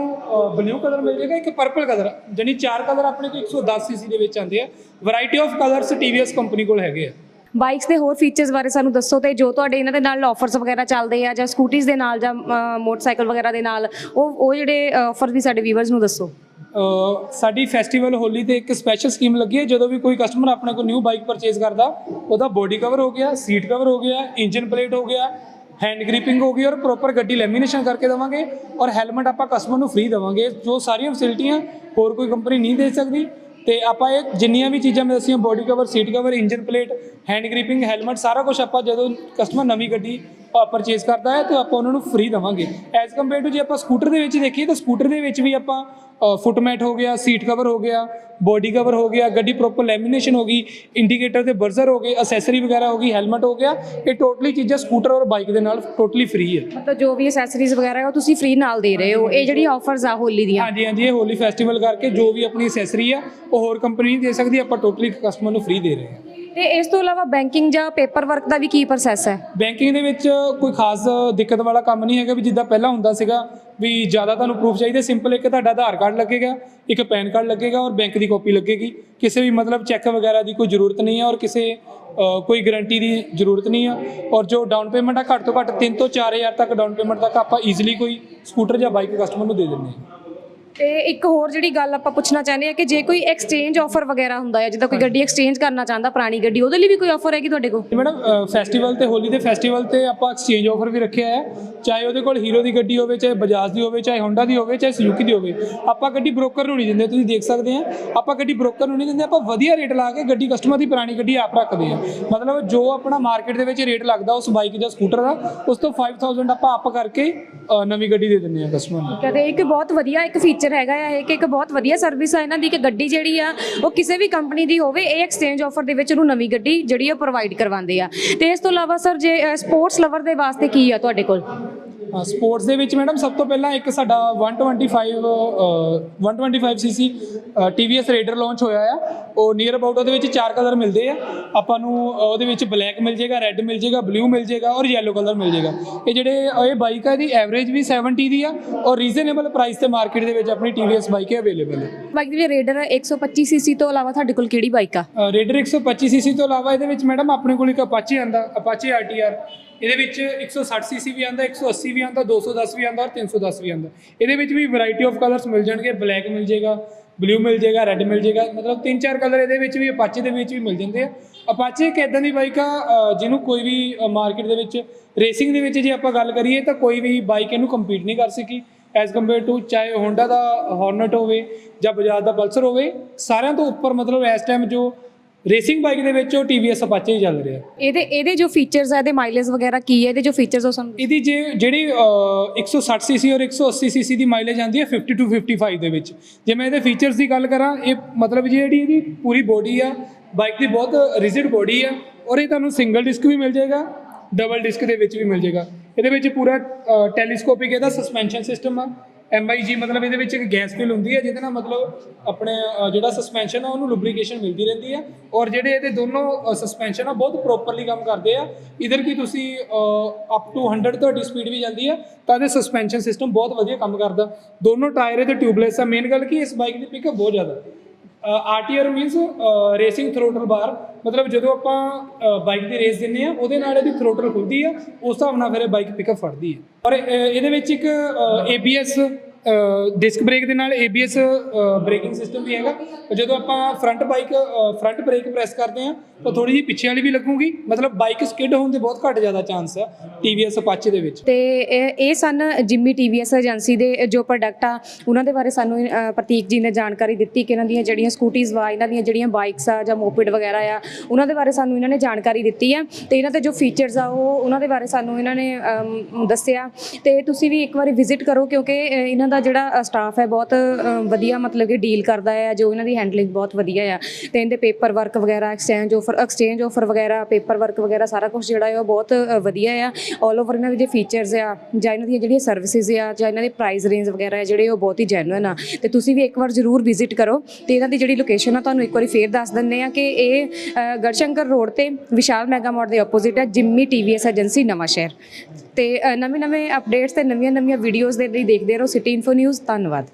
ਬਲੂ ਕਲਰ ਮਿਲ ਜਾਏਗਾ ਇੱਕ ਪਰਪਲ ਕਲਰ ਜਾਨੀ ਚਾਰ ਕਲਰ ਆਪਣੇ ਕੋਲ 110 ਸੀਸੀ ਦੇ ਵਿੱਚ ਆਉਂਦੇ ਆ। Variety of colours TVS company ਕੋਲ ਹੈਗੇ ਆ। ਬਾਈਕਸ ਦੇ ਹੋਰ ਫੀਚਰਸ ਬਾਰੇ ਸਾਨੂੰ ਦੱਸੋ ਤੇ ਜੋ ਤੁਹਾਡੇ ਇਹਨਾਂ ਦੇ ਨਾਲ ਆਫਰਸ ਵਗੈਰਾ ਚੱਲਦੇ ਆ ਜਾਂ ਸਕੂਟੀਜ਼ ਦੇ ਨਾਲ ਜਾਂ ਮੋਟਰਸਾਈਕਲ ਵਗੈਰਾ ਦੇ ਨਾਲ ਉਹ ਉਹ ਜਿਹੜੇ ਆਫਰ ਵੀ ਸਾਡੇ ਵੀਵਰਸ ਨੂੰ ਦੱਸੋ। ਸਾਡੀ ਫੈਸਟੀਵਲ ਹੋਲੀ ਤੇ ਇੱਕ ਸਪੈਸ਼ਲ ਸਕੀਮ ਲੱਗੀ ਹੈ। ਜਦੋਂ ਵੀ ਕੋਈ ਕਸਟਮਰ ਆਪਣੇ ਕੋਲ ਨਿਊ ਬਾਈਕ ਪਰਚੇਜ਼ ਕਰਦਾ ਉਹਦਾ ਬੋਡੀ ਕਵਰ ਹੋ ਗਿਆ ਸੀਟ ਕਵਰ ਹੋ ਗਿਆ ਇੰਜਨ ਪਲੇਟ ਹੋ ਗਿਆ ਹੈਂਡ ਗ੍ਰਿਪਿੰਗ ਹੋ ਗਈ ਔਰ ਪ੍ਰੋਪਰ ਗੱਡੀ ਲੈਮੀਨੇਸ਼ਨ ਕਰਕੇ ਦੇਵਾਂਗੇ ਔਰ ਹੈਲਮਟ ਆਪਾਂ ਕਸਟਮਰ ਨੂੰ ਫ੍ਰੀ ਦੇਵਾਂਗੇ। ਜੋ ਸਾਰੀਆਂ ਫੈਸਿਲਿਟੀਆਂ ਹੋਰ ਕੋਈ ਕੰਪਨੀ ਨਹੀਂ ਦੇ ਸਕਦੀ। ਤੇ ਆਪਾਂ ਇਹ ਜਿੰਨੀਆਂ ਵੀ ਚੀਜ਼ਾਂ ਮੈਂ ਦੱਸੀਆਂ body cover seat cover engine plate hand gripping helmet ਸਾਰਾ ਕੁਝ ਆਪਾਂ ਜਦੋਂ ਕਸਟਮਰ ਨਵੀਂ ਗੱਡੀ ਪਰਚੇਜ਼ ਕਰਦਾ ਹੈ ਤਾਂ ਆਪਾਂ ਉਹਨਾਂ ਨੂੰ ਫ੍ਰੀ ਦੇਵਾਂਗੇ। ਐਜ਼ ਕੰਪੇਅਰ ਟੂ ਜੇ ਆਪਾਂ ਸਕੂਟਰ ਦੇ ਵਿੱਚ ਦੇਖੀਏ ਤਾਂ ਸਕੂਟਰ ਦੇ ਵਿੱਚ ਵੀ ਆਪਾਂ ਫੁੱਟਮੈਟ ਹੋ ਗਿਆ ਸੀਟ ਕਵਰ ਹੋ ਗਿਆ ਬੋਡੀ ਕਵਰ ਹੋ ਗਿਆ ਗੱਡੀ ਪ੍ਰੋਪਰ ਲੈਮੀਨੇਸ਼ਨ ਹੋ ਗਈ ਇੰਡੀਕੇਟਰ ਤੇ ਬਰਜ਼ਰ ਹੋ ਗਏ ਅਸੈਸਰੀ ਵਗੈਰਾ ਹੋ ਗਈ ਹੈਲਮਟ ਹੋ ਗਿਆ ਇਹ ਟੋਟਲੀ ਚੀਜ਼ਾਂ ਸਕੂਟਰ ਔਰ ਬਾਈਕ ਦੇ ਨਾਲ ਟੋਟਲੀ ਫ੍ਰੀ ਹੈ। ਮਤਲਬ ਜੋ ਵੀ ਐਕਸੈਸਰੀਜ਼ ਵਗੈਰਾ ਹੈ ਉਹ ਤੁਸੀਂ ਫ੍ਰੀ ਨਾਲ ਦੇ ਰਹੇ ਹੋ। ਇਹ ਜਿਹੜੀ ਆਫਰਸ ਆ ਹੋਲੀ ਦੀਆਂ। ਹਾਂਜੀ ਹਾਂਜੀ ਇਹ ਹੋਲੀ ਫੈਸਟੀਵਲ ਕਰਕੇ ਜੋ ਵੀ ਆਪਣੀ ਅਸੈਸਰੀ ਆ ਉਹ ਹੋਰ ਕੰਪਨੀ ਨਹੀਂ ਦੇ ਸਕਦੀ ਆਪਾਂ ਟੋਟਲੀ ਕਸਟਮਰ ਨੂੰ ਫ੍ਰੀ ਦੇ ਰਹੇ ਹਾਂ। ਤੇ ਇਸ ਤੋਂ ਇਲਾਵਾ ਬੈਂਕਿੰਗ ਜਾਂ ਪੇਪਰ ਵਰਕ ਦਾ ਵੀ ਕੀ ਪ੍ਰੋਸੈਸ ਹੈ? ਬੈਂਕਿੰਗ ਦੇ ਵਿੱਚ ਕੋਈ ਖਾਸ ਦਿੱਕਤ ਵਾਲਾ ਕੰਮ ਨਹੀਂ ਹੈਗਾ ਵੀ ਜਿੱਦਾਂ ਪਹਿਲਾਂ ਹੁੰਦਾ ਸੀਗਾ ਵੀ ਜ਼ਿਆਦਾ ਤੁਹਾਨੂੰ ਪ੍ਰੂਫ ਚਾਹੀਦਾ ਸਿੰਪਲ ਇੱਕ ਤੁਹਾਡਾ ਆਧਾਰ ਕਾਰਡ ਲੱਗੇਗਾ, ਇੱਕ ਪੈਨ ਕਾਰਡ ਲੱਗੇਗਾ ਔਰ ਬੈਂਕ ਦੀ ਕਾਪੀ ਲੱਗੇਗੀ। ਕਿਸੇ ਵੀ ਮਤਲਬ ਚੈੱਕ ਵਗੈਰਾ ਦੀ ਕੋਈ ਜ਼ਰੂਰਤ ਨਹੀਂ ਹੈ ਔਰ ਕਿਸੇ ਕੋਈ ਗਾਰੰਟੀ ਦੀ ਜ਼ਰੂਰਤ ਨਹੀਂ ਆ ਔਰ ਜੋ ਡਾਊਨ ਪੇਮੈਂਟ ਆ ਘੱਟ ਤੋਂ ਘੱਟ 3 ਤੋਂ 4000 ਤੱਕ ਡਾਊਨ ਪੇਮੈਂਟ ਤੱਕ ਆਪਾਂ ਈਜ਼ੀਲੀ ਕੋਈ ਸਕੂਟਰ ਜਾਂ ਬਾਈਕ ਕਸਟਮਰ ਨੂੰ ਦੇ ਦਿੰਦੇ ਹਾਂ। ਤੇ ਇੱਕ ਹੋਰ ਜਿਹੜੀ ਗੱਲ ਆਪਾਂ ਪੁੱਛਣਾ ਚਾਹੁੰਦੇ ਆ ਕਿ ਜੇ ਕੋਈ ਐਕਸਚੇਂਜ ਆਫਰ ਵਗੈਰਾ ਹੁੰਦਾ ਹੈ ਜਿੱਦਾਂ ਕੋਈ ਗੱਡੀ ਐਕਸਚੇਂਜ ਕਰਨਾ ਚਾਹੁੰਦਾ ਪੁਰਾਣੀ ਗੱਡੀ ਉਹਦੇ ਲਈ ਵੀ ਕੋਈ ਆਫਰ ਹੈਗੀ ਤੁਹਾਡੇ ਕੋਲ? ਮੈਡਮ ਫੈਸਟੀਵਲ ਤੇ ਹੋਲੀ ਦੇ ਫੈਸਟੀਵਲ ਤੇ ਆਪਾਂ ਐਕਸਚੇਂਜ ਆਫਰ ਵੀ ਰੱਖਿਆ ਹੈ। ਚਾਹੇ ਉਹਦੇ ਕੋਲ ਹੀਰੋ ਦੀ ਗੱਡੀ ਹੋਵੇ ਚਾਹੇ ਬਜਾਜ ਦੀ ਹੋਵੇ ਚਾਹੇ ਹੋਂਡਾ ਦੀ ਹੋਵੇ ਚਾਹੇ ਸੁਜ਼ੂਕੀ ਦੀ ਹੋਵੇ ਆਪਾਂ ਗੱਡੀ ਬ੍ਰੋਕਰ ਨੂੰ ਨਹੀਂ ਦਿੰਦੇ ਤੁਸੀਂ ਦੇਖ ਸਕਦੇ ਆ ਆਪਾਂ ਗੱਡੀ ਬ੍ਰੋਕਰ ਨੂੰ ਨਹੀਂ ਦਿੰਦੇ ਆਪਾਂ ਵਧੀਆ ਰੇਟ ਲਾ ਕੇ ਗੱਡੀ ਕਸਟਮਰ ਦੀ ਪੁਰਾਣੀ ਗੱਡੀ ਆਪ ਰੱਖਦੇ ਆ ਮਤਲਬ ਜੋ ਆਪਣਾ ਮਾਰਕੀਟ ਦੇ ਵਿੱਚ ਰੇਟ ਲੱਗਦਾ ਉਸ ਬਾਈਕ ਜਾਂ ਸਕੂਟਰ ਦਾ ਉਸ ਤੋਂ 5000 ਆਪਾਂ ਆਪ ਕਰਕੇ ਨਵੀਂ ਗੱਡੀ ਦੇ ਦਿੰਦੇ ਆ ਕਸਟਮਰ ਨੂੰ। ਕਦੇ ਇੱਕ ਬਹੁਤ ਵਧੀਆ ਇੱਕ ਫੀਚਰ ਹੈਗਾ ਆ ਇਹ ਕਿ ਇੱਕ ਬਹੁਤ ਵਧੀਆ ਸਰਵਿਸ ਆ ਇਹਨਾਂ ਦੀ, ਕਿ ਗੱਡੀ ਜਿਹੜੀ ਆ, ਉਹ ਕਿਸੇ ਵੀ ਕੰਪਨੀ ਦੀ ਹੋਵੇ, ਇਹ ਐਕਸਚੇਂਜ ਆਫਰ ਦੇ ਵਿੱਚ ਉਹਨੂੰ ਨਵੀਂ ਗੱਡੀ ਜਿਹੜੀ ਆ ਪ੍ਰੋਵਾਈਡ ਕਰਵਾਉਂਦੇ ਆ। ਤੇ ਇਸ ਤੋਂ ਇਲਾਵਾ ਸਰ ਜੇ ਸਪੋਰਟਸ ਲਵਰ ਦੇ ਵਾਸਤੇ ਕੀ ਆ ਤੁਹਾਡੇ ਕੋਲ? ਸਪੋਰਟਸ ਦੇ ਵਿੱਚ ਮੈਡਮ ਸਭ ਤੋਂ ਪਹਿਲਾਂ ਇੱਕ ਸਾਡਾ 125 ਅ, 125 ਸੀਸੀ TVS ਰੇਡਰ ਲਾਂਚ ਹੋਇਆ ਆ। ਉਹ ਨੀਅਰ ਅਬਾਊਟ ਉਹਦੇ ਵਿੱਚ ਚਾਰ ਕਲਰ ਮਿਲਦੇ ਆ। ਆਪਾਂ ਨੂੰ ਉਹਦੇ ਵਿੱਚ ਬਲੈਕ ਮਿਲ ਜਾਏਗਾ ਰੈੱਡ ਮਿਲ ਜਾਏਗਾ ਬਲੂ ਮਿਲ ਜਾਏਗਾ ਔਰ ਯੈਲੋ ਕਲਰ ਮਿਲ ਜਾਏਗਾ। ਇਹ ਜਿਹੜੇ ਇਹ ਬਾਈਕ ਆ ਇਹਦੀ ਐਵਰੇਜ ਵੀ 70 ਦੀ ਆ ਔਰ ਰੀਜ਼ਨੇਬਲ ਪ੍ਰਾਈਸ ਤੇ ਮਾਰਕੀਟ ਦੇ ਵਿੱਚ ਆਪਣੀ TVS ਬਾਈਕ ਅਵੇਲੇਬਲ ਹੈ ਬਾਈਕ ਦੀ ਰੇਡਰ 125 ਸੀਸੀ ਤੋਂ ਇਲਾਵਾ ਤੁਹਾਡੇ ਕੋਲ ਕਿਹੜੀ ਬਾਈਕ ਆ? ਰੇਡਰ 125 ਸੀਸੀ ਤੋਂ ਇਲਾਵਾ ਇਹਦੇ ਵਿੱਚ ਮੈਡਮ ਆਪਣੇ ਕੋਲ ਇੱਕ ਅਪਾਚੇ ਆਂਦਾ ਅਪਾਚੇ ਆਰਟੀਆਰ ਇਹਦੇ ਵਿੱਚ 160 ਸੀਸੀ ਵੀ ਆਂਦਾ 180 ਵੀ ਆਂਦਾ 210 ਵੀ ਆਂਦਾ ਔਰ 310 ਵੀ ਆਂਦਾ ਇਹਦੇ ਵਿੱਚ ਵੀ ਵੈਰਾਈਟੀ ਆਫ ਕਲਰਸ ਮਿਲ ਜਾਣਗੇ ਬਲੈਕ ਮਿਲ ਜਾਏਗਾ ਬਲੂ ਮਿਲ ਜਾਏਗਾ ਰੈੱਡ ਮਿਲ ਜਾਏਗਾ, ਮਤਲਬ ਤਿੰਨ ਚਾਰ ਕਲਰ ਇਹਦੇ ਵਿੱਚ ਵੀ ਅਪਾਚੇ ਦੇ ਵਿੱਚ ਵੀ ਮਿਲ ਜਾਂਦੇ ਆ। ਅਪਾਚੇ ਇੱਕ ਇਦਾਂ ਦੀ ਬਾਈਕ ਆ ਜਿਹਨੂੰ ਕੋਈ ਵੀ ਮਾਰਕੀਟ ਦੇ ਵਿੱਚ ਰੇਸਿੰਗ ਦੇ ਵਿੱਚ ਜੇ ਆਪਾਂ ਗੱਲ ਕਰੀਏ ਤਾਂ ਕੋਈ ਵੀ ਬਾਈਕ ਇਹਨੂੰ ਕੰਪੀਟ ਨਹੀਂ ਕਰ ਸਕੀ। ਐਜ਼ ਕੰਪੇਅਰ ਟੂ ਚਾਹੇ ਹੋਂਡਾ ਦਾ ਹਾਰਨਟ ਹੋਵੇ ਜਾਂ ਬਜਾਜ ਦਾ ਪਲਸਰ ਹੋਵੇ, ਸਾਰਿਆਂ ਤੋਂ ਉੱਪਰ ਮਤਲਬ ਇਸ ਟਾਈਮ ਜੋ ਰੇਸਿੰਗ ਬਾਈਕ ਦੇ ਵਿੱਚ ਉਹ TVS ਅਪਾਚੇ ਹੀ ਚੱਲ ਰਿਹਾ। ਇਹਦੇ ਇਹਦੇ ਜੋ ਫੀਚਰਸ ਆ ਇਹਦੇ ਮਾਈਲੇਜ ਵਗੈਰਾ ਕੀ ਹੈ ਇਹਦੇ ਜੋ ਫੀਚਰਸ ਉਹ ਸਾਨੂੰ ਇਹਦੀ ਜੇ ਜਿਹੜੀ ਅ, 160 ਸੀਸੀ ਔਰ 180 ਸੀਸੀ ਦੀ ਮਾਈਲੇਜ ਆਉਂਦੀ ਹੈ 50 ਟੂ 55 ਦੇ ਵਿੱਚ। ਜੇ ਮੈਂ ਇਹਦੇ ਫੀਚਰਸ ਦੀ ਗੱਲ ਕਰਾਂ ਇਹ ਮਤਲਬ ਜਿਹੜੀ ਇਹਦੀ ਪੂਰੀ ਬੋਡੀ ਆ ਬਾਈਕ ਦੀ ਬਹੁਤ ਰਿਜਿਡ ਬੋਡੀ ਆ ਔਰ ਇਹ ਤੁਹਾਨੂੰ ਸਿੰਗਲ ਡਿਸਕ ਵੀ ਮਿਲ ਜਾਏਗਾ ਡਬਲ ਡਿਸਕ ਦੇ ਵਿੱਚ ਵੀ ਮਿਲ ਜਾਏਗਾ। ਇਹਦੇ ਵਿੱਚ ਪੂਰਾ ਟੈਲੀਸਕੋਪਿਕ ਇਹਦਾ ਸਸਪੈਂਸ਼ਨ ਸਿਸਟਮ ਆ। MIG ਮਤਲਬ ਇਹਦੇ ਵਿੱਚ ਇੱਕ ਗੈਸ ਫਿਲ ਹੁੰਦੀ ਹੈ ਜਿਹਦੇ ਨਾਲ ਮਤਲਬ ਆਪਣੇ ਅ, ਜਿਹੜਾ ਸਸਪੈਂਸ਼ਨ ਆ ਉਹਨੂੰ ਲੁਬਰੀਕੇਸ਼ਨ ਮਿਲਦੀ ਰਹਿੰਦੀ ਹੈ ਔਰ ਜਿਹੜੇ ਇਹਦੇ ਦੋਨੋਂ ਸਸਪੈਂਸ਼ਨ ਆ ਬਹੁਤ ਪ੍ਰੋਪਰਲੀ ਕੰਮ ਕਰਦੇ ਆ। ਇਧਰ ਕੀ ਤੁਸੀਂ ਅਪ ਟੂ 100 ਤੁਹਾਡੀ ਸਪੀਡ ਵੀ ਜਾਂਦੀ ਹੈ ਤਾਂ ਇਹਦੇ ਸਸਪੈਂਸ਼ਨ ਸਿਸਟਮ ਬਹੁਤ ਵਧੀਆ ਕੰਮ ਕਰਦਾ। ਦੋਨੋਂ ਟਾਇਰ ਇਹਦੇ ਟਿਊਬਲੈਸ ਆ। ਮੇਨ ਗੱਲ ਕੀ ਇਸ ਬਾਈਕ ਦੀ ਪਿਕਅਪ ਬਹੁਤ ਜ਼ਿਆਦਾ। ਆਰਟੀਆਰ ਮੀਨਸ ਰੇਸਿੰਗ ਥਰੋਟਲ ਬਾਰ ਮਤਲਬ ਜਦੋਂ ਆਪਾਂ ਬਾਈਕ ਦੀ ਰੇਸ ਦਿੰਨੇ ਆ ਉਹਦੇ ਨਾਲ ਇਹਦੀ ਥਰੋਟਲ ਖੁੱਲਦੀ ਆ, ਉਸ ਹਿਸਾਬ ਨਾਲ ਫਿਰ ਇਹ ਬਾਈਕ ਪਿਕਅਪ ਫੜਦੀ ਹੈ ਔਰ ਇਹਦੇ ਵਿੱਚ ਇੱਕ ABS ਡਿਸਕ ਬ੍ਰੇਕ ਦੇ ਨਾਲ ABS ਬ੍ਰੇਕਿੰਗ ਸਿਸਟਮ ਵੀ ਹੈਗਾ। ਜਦੋਂ ਆਪਾਂ front bike front brake press ਕਰਦੇ ਆ ਤਾਂ ਥੋੜੀ ਜਿਹੀ ਪਿੱਛੇ ਵਾਲੀ ਵੀ ਲੱਗੂਗੀ। ਮਤਲਬ ਬਾਈਕ ਸਕਿਡ ਹੋਣ ਦੇ ਬਹੁਤ ਘੱਟ ਜ਼ਿਆਦਾ ਚਾਂਸ ਆ TVS ਅਪਾਚੇ ਦੇ ਵਿੱਚ। ਤੇ ਇਹ ਸਨ ਜਿੰਮੀ ਟੀਵੀਐਸ ਏਜੰਸੀ ਦੇ ਜੋ ਪ੍ਰੋਡਕਟ ਆ, ਉਹਨਾਂ ਦੇ ਬਾਰੇ ਸਾਨੂੰ ਪ੍ਰਤੀਕ ਜੀ ਨੇ ਜਾਣਕਾਰੀ ਦਿੱਤੀ ਕਿ ਇਹਨਾਂ ਦੀਆਂ ਜਿਹੜੀਆਂ ਸਕੂਟੀਜ਼ ਵਾ, ਇਹਨਾਂ ਦੀਆਂ ਜਿਹੜੀਆਂ ਬਾਈਕਸ ਆ ਜਾਂ ਮੋਪਿਡ ਵਗੈਰਾ ਆ, ਉਹਨਾਂ ਦੇ ਬਾਰੇ ਸਾਨੂੰ ਇਹਨਾਂ ਨੇ ਜਾਣਕਾਰੀ ਦਿੱਤੀ ਆ। ਤੇ ਇਹਨਾਂ ਦੇ ਜੋ ਫੀਚਰਸ ਆ, ਉਹ ਉਹਨਾਂ ਦੇ ਬਾਰੇ ਸਾਨੂੰ ਇਹਨਾਂ ਨੇ ਦੱਸਿਆ। ਤੇ ਤੁਸੀਂ ਵੀ ਇੱਕ ਵਾਰੀ ਵਿਜ਼ਿਟ ਕਰੋ, ਕਿਉਂਕਿ ਇਹਨਾਂ ਦਾ ਜਿਹੜਾ ਸਟਾਫ ਹੈ ਬਹੁਤ ਵਧੀਆ ਮਤਲਬ ਕਿ ਡੀਲ ਕਰਦਾ ਹੈ, ਜੋ ਇਹਨਾਂ ਦੀ ਹੈਂਡਲਿੰਗ ਬਹੁਤ ਵਧੀਆ ਆ। ਤੇ ਇਹਦੇ ਪੇਪਰ ਵਰਕ ਵਗੈਰਾ ਐਕਸਚੇਂਜ ਆਫਰ ਐਕਸਚੇਂਜ ਆਫਰ ਵਗੈਰਾ ਪੇਪਰ ਵਰਕ ਵਗੈਰਾ, ਸਾਰਾ ਕੁਝ ਜਿਹੜਾ ਹੈ ਉਹ ਬਹੁਤ ਵਧੀਆ ਆ। ਆਲ ਓਵਰ ਇਹਨਾਂ ਦੇ ਜੇ ਫੀਚਰਸ ਆ, ਜਾਂ ਇਹਨਾਂ ਦੀਆਂ ਜਿਹੜੀਆਂ ਸਰਵਿਸਿਜ਼ ਆ, ਜਾਂ ਇਹਨਾਂ ਦੇ ਪ੍ਰਾਈਸ ਰੇਂਜ ਵਗੈਰਾ ਆ, ਜਿਹੜੇ ਉਹ ਬਹੁਤ ਹੀ ਜੈਨੂਇਨ ਆ। ਤੇ ਤੁਸੀਂ ਵੀ ਇੱਕ ਵਾਰ ਜ਼ਰੂਰ ਵਿਜ਼ਿਟ ਕਰੋ। ਤੇ ਇਹਨਾਂ ਦੀ ਜਿਹੜੀ ਲੋਕੇਸ਼ਨ ਆ, ਤੁਹਾਨੂੰ ਇੱਕ ਵਾਰੀ ਫੇਰ ਦੱਸ ਦਿੰਨੇ ਆ ਕਿ ਇਹ ਗੜਸ਼ੰਕਰ ਰੋਡ ਤੇ ਵਿਸ਼ਾਲ ਮੈਗਾ ਮਾਰਟ ਦੇ ਆਪੋਜ਼ਿਟ ਹੈ Jimmy TVS agency Nawanshahr ਤੇ ਨਵੇਂ ਨਵੇਂ ਅਪਡੇਟਸ ਤੇ ਨਵੀਆਂ ਨਵੀਆਂ ਵੀਡੀਓਜ਼ ਦੇ ਲਈ ਦੇਖਦੇ ਰਹੋ ਸਿਟੀ ਇਨਫੋ ਨਿਊਜ਼ ਧੰਨਵਾਦ।